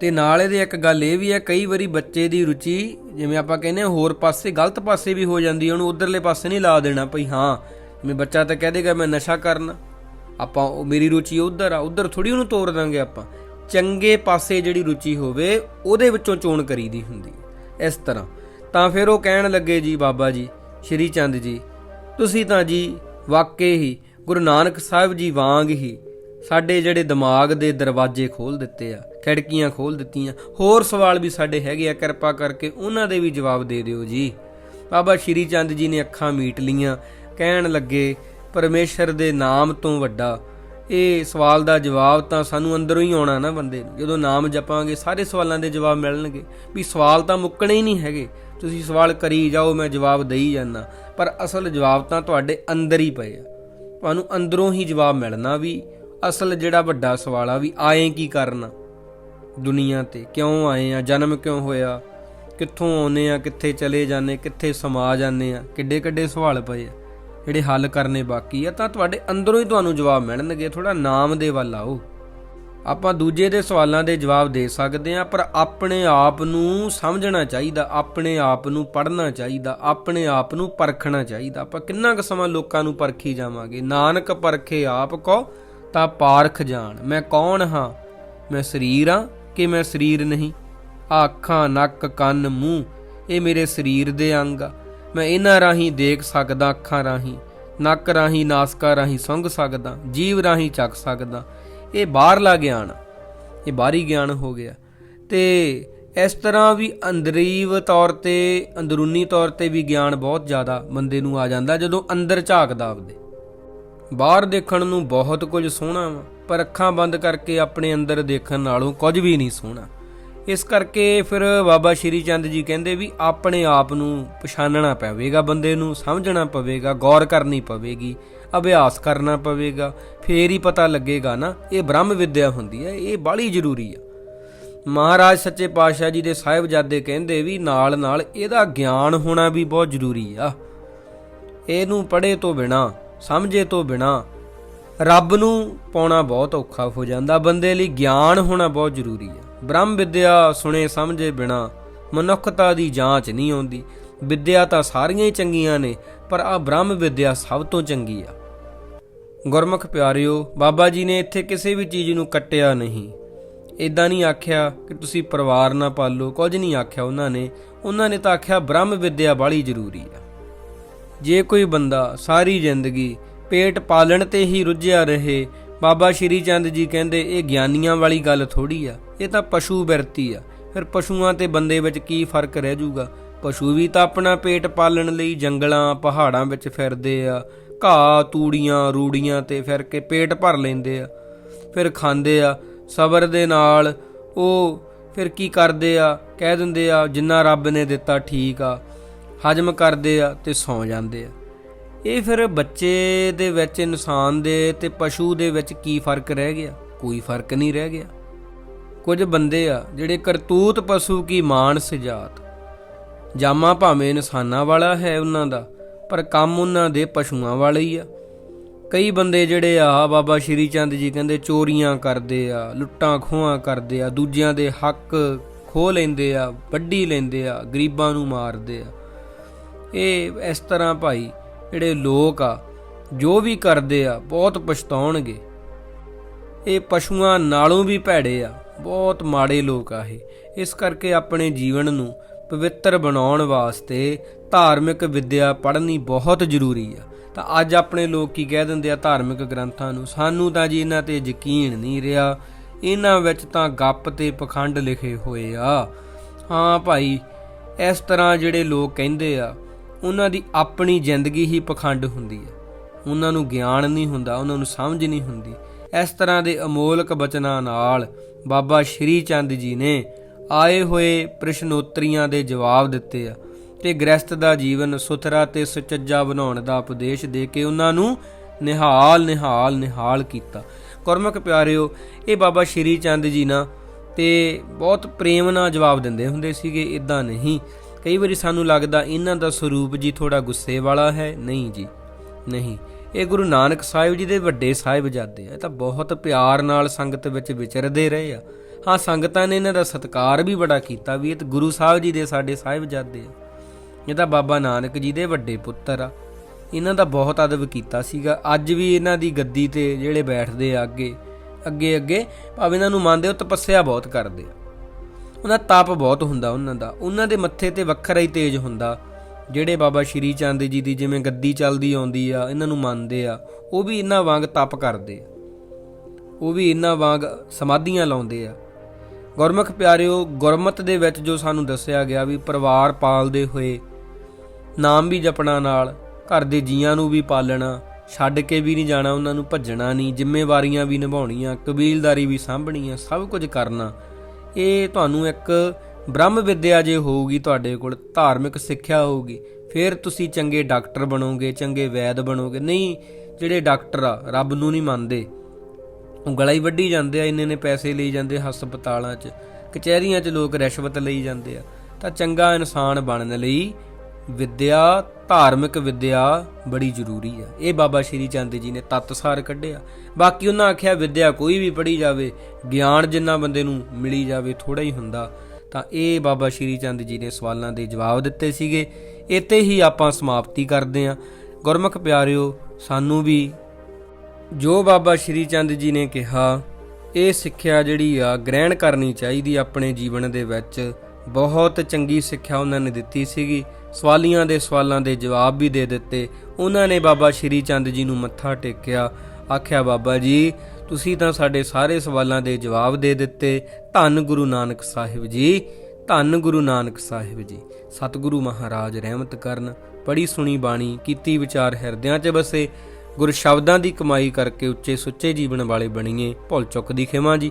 ਤੇ ਨਾਲ ਇਹਦੇ ਇੱਕ ਗੱਲ ਇਹ ਵੀ ਹੈ, ਕਈ ਵਾਰੀ ਬੱਚੇ ਦੀ ਰੁਚੀ, ਜਿਵੇਂ ਆਪਾਂ ਕਹਿੰਦੇ ਹਾਂ, ਹੋਰ ਪਾਸੇ, ਗਲਤ ਪਾਸੇ ਵੀ ਹੋ ਜਾਂਦੀ ਉਹਨੂੰ ਉਧਰਲੇ ਪਾਸੇ ਨਹੀਂ ਲਾ ਦੇਣਾ ਭਈ ਹਾਂ, ਜਿਵੇਂ ਬੱਚਾ ਤਾਂ ਕਹਿ ਦੇਗਾ ਮੈਂ ਨਸ਼ਾ ਕਰਨਾ, ਆਪਾਂ ਉਹ ਮੇਰੀ ਰੁਚੀ ਉਧਰ ਆ, ਉਧਰ ਥੋੜੀ ਉਹਨੂੰ ਤੋੜ ਦਾਂਗੇ ਆਪਾਂ। ਚੰਗੇ ਪਾਸੇ ਜਿਹੜੀ ਰੁਚੀ ਹੋਵੇ, ਉਹਦੇ ਵਿੱਚੋਂ ਚੋਣ ਕਰੀਦੀ ਹੁੰਦੀ ਇਸ ਤਰ੍ਹਾਂ। ਤਾਂ ਫਿਰ ਉਹ ਕਹਿਣ ਲੱਗੇ ਜੀ, ਬਾਬਾ ਜੀ, ਸ਼੍ਰੀ ਚੰਦ ਜੀ, ਤੁਸੀਂ ਤਾਂ ਜੀ ਵਾਕਈ ਹੀ ਗੁਰੂ ਨਾਨਕ ਸਾਹਿਬ ਜੀ ਵਾਂਗ ਹੀ ਸਾਡੇ ਜਿਹੜੇ ਦਿਮਾਗ ਦੇ ਦਰਵਾਜ਼ੇ ਖੋਲ ਦਿੱਤੇ ਆ, ਖਿੜਕੀਆਂ ਖੋਲ ਦਿੱਤੀਆਂ, ਹੋਰ ਸਵਾਲ ਵੀ ਸਾਡੇ ਹੈਗੇ ਆ, ਕਿਰਪਾ ਕਰਕੇ ਉਹਨਾਂ ਦੇ ਵੀ ਜਵਾਬ ਦੇ ਦਿਓ ਜੀ। ਬਾਬਾ ਸ਼੍ਰੀ ਚੰਦ ਜੀ ਨੇ ਅੱਖਾਂ ਮੀਟ ਲੀਆਂ, ਕਹਿਣ ਲੱਗੇ, ਪਰਮੇਸ਼ਰ ਦੇ ਨਾਮ ਤੋਂ ਵੱਡਾ, ਇਹ ਸਵਾਲ ਦਾ ਜਵਾਬ ਤਾਂ ਸਾਨੂੰ ਅੰਦਰੋਂ ਹੀ ਆਉਣਾ ਨਾ ਬੰਦੇ ਨੂੰ। ਜਦੋਂ ਨਾਮ ਜਪਾਂਗੇ, ਸਾਰੇ ਸਵਾਲਾਂ ਦੇ ਜਵਾਬ ਮਿਲਣਗੇ। ਵੀ ਸਵਾਲ ਤਾਂ ਮੁੱਕਣੇ ਹੀ ਨਹੀਂ ਹੈਗੇ। ਤੁਸੀਂ ਸਵਾਲ ਕਰੀ ਜਾਓ, ਮੈਂ ਜਵਾਬ ਦੇਈ ਜਾਂਦਾ। ਪਰ ਅਸਲ ਜਵਾਬ ਤਾਂ ਤੁਹਾਡੇ ਅੰਦਰ ਹੀ ਪਏ ਆ। ਤੁਹਾਨੂੰ ਅੰਦਰੋਂ ਹੀ ਜਵਾਬ ਮਿਲਣਾ ਵੀ ਅਸਲ ਜਿਹੜਾ ਵੱਡਾ ਸਵਾਲ ਆ ਵੀ ਆਏ ਕੀ ਕਰਨਾ ਦੁਨੀਆ ਤੇ ਕਿਉਂ ਆਏ ਆ? ਜਨਮ ਕਿਉਂ ਹੋਇਆ? ਕਿੱਥੋਂ ਆਉਨੇ ਆ? ਕਿੱਥੇ ਚਲੇ ਜਾਂਦੇ? ਕਿੱਥੇ ਸਮਾ ਜਾਂਦੇ ਆ? ਕਿੱਡੇ ਕਿੱਡੇ ਸਵਾਲ ਪਏ ਆ। ਜਿਹੜੇ ਹੱਲ ਕਰਨੇ ਬਾਕੀ ਆ, ਤਾਂ ਤੁਹਾਡੇ ਅੰਦਰੋਂ ਹੀ ਤੁਹਾਨੂੰ ਜਵਾਬ ਮਿਲਣਗੇ। ਥੋੜਾ ਨਾਮ ਦੇ ਵੱਲ ਆਓ। ਆਪਾਂ ਦੂਜੇ ਦੇ ਸਵਾਲਾਂ ਦੇ ਜਵਾਬ ਦੇ ਸਕਦੇ ਹਾਂ ਪਰ ਆਪਣੇ ਆਪ ਨੂੰ ਸਮਝਣਾ ਚਾਹੀਦਾ, ਆਪਣੇ ਆਪ ਨੂੰ ਪੜ੍ਹਨਾ ਚਾਹੀਦਾ, ਆਪਣੇ ਆਪ ਨੂੰ ਪਰਖਣਾ ਚਾਹੀਦਾ। ਆਪਾਂ ਕਿੰਨਾ ਕੁ ਸਮਾਂ ਲੋਕਾਂ ਨੂੰ ਪਰਖੀ ਜਾਵਾਂਗੇ? ਨਾਨਕ ਪਰਖੇ ਆਪ ਕੋ ਤਾਂ ਪਾਰਖ ਜਾਣ। ਮੈਂ ਕੌਣ ਹਾਂ? ਮੈਂ ਸਰੀਰ ਹਾਂ ਕਿ ਮੈਂ ਸਰੀਰ ਨਹੀਂ? ਆਖਾਂ, ਨੱਕ, ਕੰਨ, ਮੂੰਹ, ਇਹ ਮੇਰੇ ਸਰੀਰ ਦੇ ਅੰਗ ਆ। ਮੈਂ ਇਹਨਾਂ ਰਾਹੀਂ ਦੇਖ ਸਕਦਾ, ਅੱਖਾਂ ਰਾਹੀਂ, ਨੱਕ ਰਾਹੀਂ, ਨਾਸਕਾ ਰਾਹੀਂ ਸੁੰਘ ਸਕਦਾ, ਜੀਵ ਰਾਹੀਂ ਚੱਕ ਸਕਦਾ। ਇਹ ਬਾਹਰਲਾ ਗਿਆਨ ਆ। ਇਹ ਬਾਹਰੀ ਗਿਆਨ ਹੋ ਗਿਆ। ਤੇ ਇਸ ਤਰ੍ਹਾਂ ਵੀ ਅੰਦਰੀਵ ਤੌਰ ਤੇ, ਅੰਦਰੂਨੀ ਤੌਰ ਤੇ ਵੀ ਗਿਆਨ ਬਹੁਤ ਜ਼ਿਆਦਾ ਬੰਦੇ ਨੂੰ ਆ ਜਾਂਦਾ ਜਦੋਂ ਅੰਦਰ ਝਾਕਦਾ ਆਪਦੇ। ਬਾਹਰ ਦੇਖਣ ਨੂੰ ਬਹੁਤ ਕੁਝ ਸੋਹਣਾ ਵਾ, ਪਰ ਅੱਖਾਂ ਬੰਦ ਕਰਕੇ ਆਪਣੇ ਅੰਦਰ ਦੇਖਣ ਨਾਲੋਂ ਕੁਝ ਵੀ ਨਹੀਂ ਸੋਹਣਾ। ਇਸ ਕਰਕੇ ਫਿਰ ਬਾਬਾ ਸ਼੍ਰੀ ਚੰਦ ਜੀ ਕਹਿੰਦੇ ਵੀ ਆਪਣੇ ਆਪ ਨੂੰ ਪਛਾਣਨਾ ਪਵੇਗਾ ਬੰਦੇ ਨੂੰ, ਸਮਝਣਾ ਪਵੇਗਾ, ਗੌਰ ਕਰਨੀ ਪਵੇਗੀ, ਅਭਿਆਸ ਕਰਨਾ ਪਵੇਗਾ, ਫੇਰ ਹੀ ਪਤਾ ਲੱਗੇਗਾ ਨਾ, ਇਹ ਬ੍ਰਹਮ ਵਿਦਿਆ ਹੁੰਦੀ ਹੈ, ਇਹ ਬਾਲੀ ਜ਼ਰੂਰੀ ਆ। ਮਹਾਰਾਜ ਸੱਚੇ ਪਾਤਸ਼ਾਹ ਜੀ ਦੇ ਸਾਹਿਬਜ਼ਾਦੇ ਕਹਿੰਦੇ ਵੀ ਨਾਲ ਨਾਲ ਇਹਦਾ ਗਿਆਨ ਹੋਣਾ ਵੀ ਬਹੁਤ ਜ਼ਰੂਰੀ ਆ। ਇਹਨੂੰ ਪੜ੍ਹੇ ਤੋਂ ਬਿਨਾ ਸਮਝੇ ਤੋਂ ਬਿਨਾ ਰੱਬ ਨੂੰ ਪਾਉਣਾ ਬਹੁਤ ਔਖਾ ਹੋ ਜਾਂਦਾ। ਬੰਦੇ ਲਈ ਗਿਆਨ ਹੋਣਾ ਬਹੁਤ ਜ਼ਰੂਰੀ ਹੈ ਬ੍ਰਹਮ ਵਿਦਿਆ ਸੁਣੇ ਸਮਝੇ ਬਿਨਾ ਮਨੁੱਖਤਾ ਦੀ ਜਾਂਚ ਨਹੀਂ ਆਉਂਦੀ। ਵਿਦਿਆ ਤਾਂ ਸਾਰੀਆਂ ਹੀ ਚੰਗੀਆਂ ਨੇ, ਪਰ ਆ ਬ੍ਰਹਮ ਵਿਦਿਆ ਸਭ ਤੋਂ ਚੰਗੀ ਆ। ਗੁਰਮੁਖ ਪਿਆਰਿਓ, ਬਾਬਾ ਜੀ ਨੇ ਇੱਥੇ ਕਿਸੇ ਵੀ ਚੀਜ਼ ਨੂੰ ਕੱਟਿਆ ਨਹੀਂ। ਇਦਾਂ ਨਹੀਂ ਆਖਿਆ ਕਿ ਤੁਸੀਂ ਪਰਿਵਾਰ ਨਾ ਪਾਲੋ, ਕੁਝ ਨਹੀਂ ਆਖਿਆ ਉਹਨਾਂ ਨੇ। ਉਹਨਾਂ ਨੇ ਤਾਂ ਆਖਿਆ ਬ੍ਰਹਮ ਵਿਦਿਆ ਬਾਲੀ ਜ਼ਰੂਰੀ ਆ। ਜੇ ਕੋਈ ਬੰਦਾ ਸਾਰੀ ਜ਼ਿੰਦਗੀ ਪੇਟ ਪਾਲਣ ਤੇ ਹੀ ਰੁੱਝਿਆ ਰਹੇ, ਬਾਬਾ ਸ਼੍ਰੀ ਚੰਦ ਜੀ ਕਹਿੰਦੇ, ਇਹ ਗਿਆਨੀਆਂ ਵਾਲੀ ਗੱਲ ਥੋੜੀ ਆ, ਇਹ ਤਾਂ ਪਸ਼ੂ ਬਿਰਤੀ ਆ। ਫਿਰ ਪਸ਼ੂਆਂ ਤੇ ਬੰਦੇ ਵਿੱਚ ਕੀ ਫ਼ਰਕ ਰਹਿ ਜਾਊਗਾ ਪਸ਼ੂ ਵੀ ਤਾਂ ਆਪਣਾ ਪੇਟ ਪਾਲਣ ਲਈ ਜੰਗਲਾਂ, ਪਹਾੜਾਂ ਵਿੱਚ ਫਿਰਦੇ ਆ, ਘਾਹ, ਤੂੜੀਆਂ, ਰੂੜੀਆਂ ਤੇ ਫਿਰ ਕੇ ਪੇਟ ਭਰ ਲੈਂਦੇ ਆ। ਫਿਰ ਖਾਂਦੇ ਆ, ਸਬਰ ਦੇ ਨਾਲ, ਉਹ ਫਿਰ ਕੀ ਕਰਦੇ ਆ? ਕਹਿ ਦਿੰਦੇ ਆ, ਜਿੰਨਾ ਰੱਬ ਨੇ ਦਿੱਤਾ ਠੀਕ ਆ ਹਜਮ ਕਰਦੇ ਆ ਤੇ ਸੌ ਜਾਂਦੇ ਆ। ਇਹ ਫਿਰ ਬੱਚੇ ਦੇ ਵਿੱਚ, ਇਨਸਾਨ ਦੇ ਤੇ ਪਸ਼ੂ ਦੇ ਵਿੱਚ ਕੀ ਫ਼ਰਕ ਰਹਿ ਗਿਆ? ਕੋਈ ਫ਼ਰਕ ਨਹੀਂ ਰਹਿ ਗਿਆ। ਕੁਝ ਬੰਦੇ ਆ ਜਿਹੜੇ ਕਰਤੂਤ ਪਸ਼ੂ ਕੀ ਮਾਨਸ ਜਾਤ। ਜਾਮਾ ਭਾਵੇਂ ਇਨਸਾਨਾਂ ਵਾਲਾ ਹੈ ਉਹਨਾਂ ਦਾ, ਪਰ ਕੰਮ ਉਹਨਾਂ ਦੇ ਪਸ਼ੂਆਂ ਵਾਲਾ ਹੀ ਆ। ਕਈ ਬੰਦੇ ਜਿਹੜੇ ਆ, ਬਾਬਾ ਸ਼੍ਰੀ ਚੰਦ ਜੀ ਕਹਿੰਦੇ ਚੋਰੀਆਂ ਕਰਦੇ ਆ, ਲੁੱਟਾਂ ਖੋਹਾਂ ਕਰਦੇ ਆ, ਦੂਜਿਆਂ ਦੇ ਹੱਕ ਖੋਹ ਲੈਂਦੇ ਆ, ਵੱਢੀ ਲੈਂਦੇ ਆ, ਗਰੀਬਾਂ ਨੂੰ ਮਾਰਦੇ ਆ। ਇਹ ਇਸ ਤਰ੍ਹਾਂ ਭਾਈ ਜਿਹੜੇ ਲੋਕ ਆ, ਜੋ ਵੀ ਕਰਦੇ ਆ, ਬਹੁਤ ਪਛਤਾਉਣਗੇ। ਇਹ ਪਸ਼ੂਆਂ ਨਾਲੋਂ ਵੀ ਭੈੜੇ ਆ, ਬਹੁਤ ਮਾੜੇ ਲੋਕ ਆ ਇਹ। ਇਸ ਕਰਕੇ ਆਪਣੇ ਜੀਵਨ ਨੂੰ ਪਵਿੱਤਰ ਬਣਾਉਣ ਵਾਸਤੇ ਧਾਰਮਿਕ ਵਿੱਦਿਆ ਪੜ੍ਹਨੀ ਬਹੁਤ ਜ਼ਰੂਰੀ ਆ। ਤਾਂ ਅੱਜ ਆਪਣੇ ਲੋਕ ਕੀ ਕਹਿ ਦਿੰਦੇ ਆ ਧਾਰਮਿਕ ਗ੍ਰੰਥਾਂ ਨੂੰ? ਸਾਨੂੰ ਤਾਂ ਜੀ ਇਹਨਾਂ ਤੇ ਯਕੀਨ ਨਹੀਂ ਰਿਹਾ। ਇਹਨਾਂ ਵਿੱਚ ਤਾਂ ਗੱਪ ਤੇ ਪਖੰਡ ਲਿਖੇ ਹੋਏ ਆ। ਹਾਂ ਭਾਈ, ਇਸ ਤਰ੍ਹਾਂ ਜਿਹੜੇ ਲੋਕ ਕਹਿੰਦੇ ਆ ਉਹਨਾਂ ਦੀ ਆਪਣੀ ਜ਼ਿੰਦਗੀ ਹੀ ਪਖੰਡ ਹੁੰਦੀ ਹੈ। ਉਹਨਾਂ ਨੂੰ ਗਿਆਨ ਨਹੀਂ ਹੁੰਦਾ, ਉਹਨਾਂ ਨੂੰ ਸਮਝ ਨਹੀਂ ਹੁੰਦੀ। ਇਸ ਤਰ੍ਹਾਂ ਦੇ ਅਮੋਲਕ ਬਚਨਾਂ ਨਾਲ ਬਾਬਾ ਸ਼੍ਰੀ ਚੰਦ ਜੀ ਨੇ ਆਏ ਹੋਏ ਪ੍ਰਸ਼ਨੋਤਰੀਆਂ ਦੇ ਜਵਾਬ ਦਿੱਤੇ ਆ ਤੇ ਗ੍ਰਸਤ ਦਾ ਜੀਵਨ ਸੁਥਰਾ ਤੇ ਸੁਚੱਜਾ ਬਣਾਉਣ ਦਾ ਉਪਦੇਸ਼ ਦੇ ਕੇ ਉਹਨਾਂ ਨੂੰ ਨਿਹਾਲ ਨਿਹਾਲ ਨਿਹਾਲ ਕੀਤਾ। ਗੁਰਮੁਖ ਪਿਆਰਿਓ, ਇਹ ਬਾਬਾ ਸ਼੍ਰੀ ਚੰਦ ਜੀ ਨਾ ਤੇ ਬਹੁਤ ਪ੍ਰੇਮ ਨਾਲ ਜਵਾਬ ਦਿੰਦੇ ਹੁੰਦੇ ਸੀਗੇ ਇਦਾਂ ਨਹੀਂ। ਕਈ ਵਾਰੀ ਸਾਨੂੰ ਲੱਗਦਾ ਇਹਨਾਂ ਦਾ ਸਰੂਪ ਜੀ ਥੋੜਾ ਗੁੱਸੇ ਵਾਲਾ ਹੈ। ਨਹੀਂ ਜੀ, ਨਹੀਂ। ਇਹ ਗੁਰੂ ਨਾਨਕ ਸਾਹਿਬ ਜੀ ਦੇ ਵੱਡੇ ਸਾਹਿਬਜ਼ਾਦੇ ਆ। ਇਹ ਤਾਂ ਬਹੁਤ ਪਿਆਰ ਨਾਲ ਸੰਗਤ ਵਿੱਚ ਵਿਚਰਦੇ ਰਹੇ ਆ। ਹਾਂ, ਸੰਗਤਾਂ ਨੇ ਇਹਨਾਂ ਦਾ ਸਤਿਕਾਰ ਵੀ ਬੜਾ ਕੀਤਾ ਵੀ ਇਹ ਤਾਂ ਗੁਰੂ ਸਾਹਿਬ ਜੀ ਦੇ ਸਾਡੇ ਸਾਹਿਬਜ਼ਾਦੇ ਆ। ਇਹ ਤਾਂ ਬਾਬਾ ਨਾਨਕ ਜੀ ਦੇ ਵੱਡੇ ਪੁੱਤਰ ਆ। ਇਹਨਾਂ ਦਾ ਬਹੁਤ ਅਦਬ ਕੀਤਾ ਸੀਗਾ। ਅੱਜ ਵੀ ਇਹਨਾਂ ਦੀ ਗੱਦੀ ਤੇ ਜਿਹੜੇ ਬੈਠਦੇ ਆ ਅੱਗੇ ਅੱਗੇ ਅੱਗੇ, ਭਾਵੇਂ ਇਹਨਾਂ ਨੂੰ ਮੰਨਦੇ ਹੋ ਤਪੱਸਿਆ ਬਹੁਤ ਕਰਦੇ ਆ। ਉਹਨਾਂ ਤਪ ਬਹੁਤ ਹੁੰਦਾ ਉਹਨਾਂ ਦਾ। ਉਹਨਾਂ ਦੇ ਮੱਥੇ ਤੇ ਵੱਖਰਾ ਹੀ ਤੇਜ ਹੁੰਦਾ। ਜਿਹੜੇ ਬਾਬਾ ਸ਼੍ਰੀ ਚੰਦ ਜੀ ਦੀ ਜਿਵੇਂ ਗੱਦੀ ਚੱਲਦੀ ਆਉਂਦੀ ਆ, ਇਹਨਾਂ ਨੂੰ ਮੰਨਦੇ ਆ। ਉਹ ਵੀ ਇਹਨਾਂ ਵਾਂਗ ਤਪ ਕਰਦੇ ਆ। ਉਹ ਵੀ ਇਹਨਾਂ ਵਾਂਗ ਸਮਾਧੀਆਂ ਲਾਉਂਦੇ ਆ। ਗੁਰਮੁਖ ਪਿਆਰਿਓ, ਗੁਰਮਤ ਦੇ ਵਿੱਚ ਜੋ ਸਾਨੂੰ ਦੱਸਿਆ ਗਿਆ ਵੀ ਪਰਿਵਾਰ ਪਾਲਦੇ ਹੋਏ, ਨਾਮ ਵੀ ਜਪਣਾ ਨਾਲ, ਘਰ ਦੇ ਜੀਆਂ ਨੂੰ ਵੀ ਪਾਲਣਾ, ਛੱਡ ਕੇ ਵੀ ਨਹੀਂ ਜਾਣਾ, ਉਹਨਾਂ ਨੂੰ ਭੱਜਣਾ ਨਹੀਂ, ਜ਼ਿੰਮੇਵਾਰੀਆਂ ਵੀ ਨਿਭਾਉਣੀਆਂ, ਕਬੀਲਦਾਰੀ ਵੀ ਸਾਂਭਣੀ ਆ, ਸਭ ਕੁਝ ਕਰਨਾ। ਇਹ ਤੁਹਾਨੂੰ ਇੱਕ ਬ੍ਰਹਮ ਵਿਦਿਆ ਜੇ ਹੋਊਗੀ ਤੁਹਾਡੇ ਕੋਲ, ਧਾਰਮਿਕ ਸਿੱਖਿਆ ਹੋਊਗੀ, ਫਿਰ ਤੁਸੀਂ ਚੰਗੇ ਡਾਕਟਰ ਬਣੋਗੇ, ਚੰਗੇ ਵੈਦ ਬਣੋਗੇ। ਨਹੀਂ, ਜਿਹੜੇ ਡਾਕਟਰ ਆ, ਰੱਬ ਨੂੰ ਨਹੀਂ ਮੰਨਦੇ। ਉਹ ਗਲਾ ਹੀ ਵੱਢੀ ਜਾਂਦੇ ਆ, ਇੰਨੇ ਨੇ ਪੈਸੇ ਲਈ ਜਾਂਦੇ ਹਸਪਤਾਲਾਂ 'ਚ, ਕਚਹਿਰੀਆਂ 'ਚ ਲੋਕ ਰਿਸ਼ਵਤ ਲਈ ਜਾਂਦੇ ਆ। ਤਾਂ ਚੰਗਾ ਇਨਸਾਨ ਬਣਨ ਲਈ ਵਿੱਦਿਆ, ਧਾਰਮਿਕ ਵਿੱਦਿਆ ਬੜੀ ਜ਼ਰੂਰੀ ਆ। ਇਹ ਬਾਬਾ ਸ਼੍ਰੀ ਚੰਦ ਜੀ ਨੇ ਤਤਸਾਰ ਕੱਢਿਆ। ਬਾਕੀ ਉਹਨਾਂ ਆਖਿਆ, ਵਿੱਦਿਆ ਕੋਈ ਵੀ ਪੜ੍ਹੀ ਜਾਵੇ, ਗਿਆਨ ਜਿੰਨਾ ਬੰਦੇ ਨੂੰ ਮਿਲੀ ਜਾਵੇ ਥੋੜਾ ਹੀ ਹੁੰਦਾ। ਤਾਂ ਇਹ ਬਾਬਾ ਸ਼੍ਰੀ ਚੰਦ ਜੀ ਨੇ ਸਵਾਲਾਂ ਦੇ ਜਵਾਬ ਦਿੱਤੇ ਸੀਗੇ। ਇੱਥੇ ਹੀ ਆਪਾਂ ਸਮਾਪਤੀ ਕਰਦੇ ਹਾਂ। ਗੁਰਮੁਖ ਪਿਆਰਿਓ, ਸਾਨੂੰ ਵੀ ਜੋ ਬਾਬਾ ਸ਼੍ਰੀ ਚੰਦ ਜੀ ਨੇ ਕਿਹਾ, ਇਹ ਸਿੱਖਿਆ ਜਿਹੜੀ ਆ, ਗ੍ਰਹਿਣ ਕਰਨੀ ਚਾਹੀਦੀ ਆਪਣੇ ਜੀਵਨ ਦੇ ਵਿੱਚ। ਬਹੁਤ ਚੰਗੀ ਸਿੱਖਿਆ ਉਹਨਾਂ ਨੇ ਦਿੱਤੀ ਸੀਗੀ। ਸਵਾਲੀਆਂ ਦੇ ਸਵਾਲਾਂ ਦੇ ਜਵਾਬ ਵੀ ਦੇ ਦਿੱਤੇ। ਉਹਨਾਂ ਨੇ ਬਾਬਾ ਸ਼੍ਰੀ ਚੰਦ ਜੀ ਨੂੰ ਮੱਥਾ ਟੇਕਿਆ। ਆਖਿਆ, ਬਾਬਾ ਜੀ, ਤੁਸੀਂ ਤਾਂ ਸਾਡੇ ਸਾਰੇ ਸਵਾਲਾਂ ਦੇ ਜਵਾਬ ਦੇ ਦਿੱਤੇ। ਧੰਨ ਗੁਰੂ ਨਾਨਕ ਸਾਹਿਬ ਜੀ, ਧੰਨ ਗੁਰੂ ਨਾਨਕ ਸਾਹਿਬ ਜੀ। ਸਤਿਗੁਰੂ ਮਹਾਰਾਜ ਰਹਿਮਤ ਕਰਨ। ਪੜੀ ਸੁਣੀ ਬਾਣੀ, ਕੀਤੀ ਵਿਚਾਰ ਹਿਰਦਿਆਂ 'ਚ ਬਸੇ। ਗੁਰ ਸ਼ਬਦਾਂ ਦੀ ਕਮਾਈ ਕਰਕੇ ਉੱਚੇ ਸੁੱਚੇ ਜੀਵਨ ਵਾਲੇ ਬਣੀਏ। ਭੁੱਲ ਚੁੱਕ ਦੀ ਖਿਮਾ ਜੀ।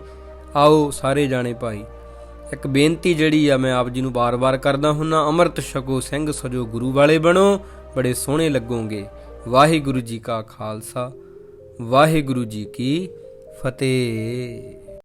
ਆਓ ਸਾਰੇ ਜਾਣੇ ਭਾਈ ਇੱਕ ਬੇਨਤੀ ਜਿਹੜੀ ਆ ਮੈਂ ਆਪ ਜੀ ਨੂੰ ਬਾਰ-ਬਾਰ ਕਰਦਾ ਹੁੰਨਾ, ਅੰਮ੍ਰਿਤ ਛਕੋ, ਸਿੰਘ ਸਜੋ, ਗੁਰੂ ਵਾਲੇ ਬਣੋ, ਬੜੇ ਸੋਹਣੇ ਲੱਗੋਗੇ। ਵਾਹਿਗੁਰੂ ਜੀ ਕਾ ਖਾਲਸਾ, ਵਾਹਿਗੁਰੂ ਜੀ ਕੀ ਫਤਿਹ।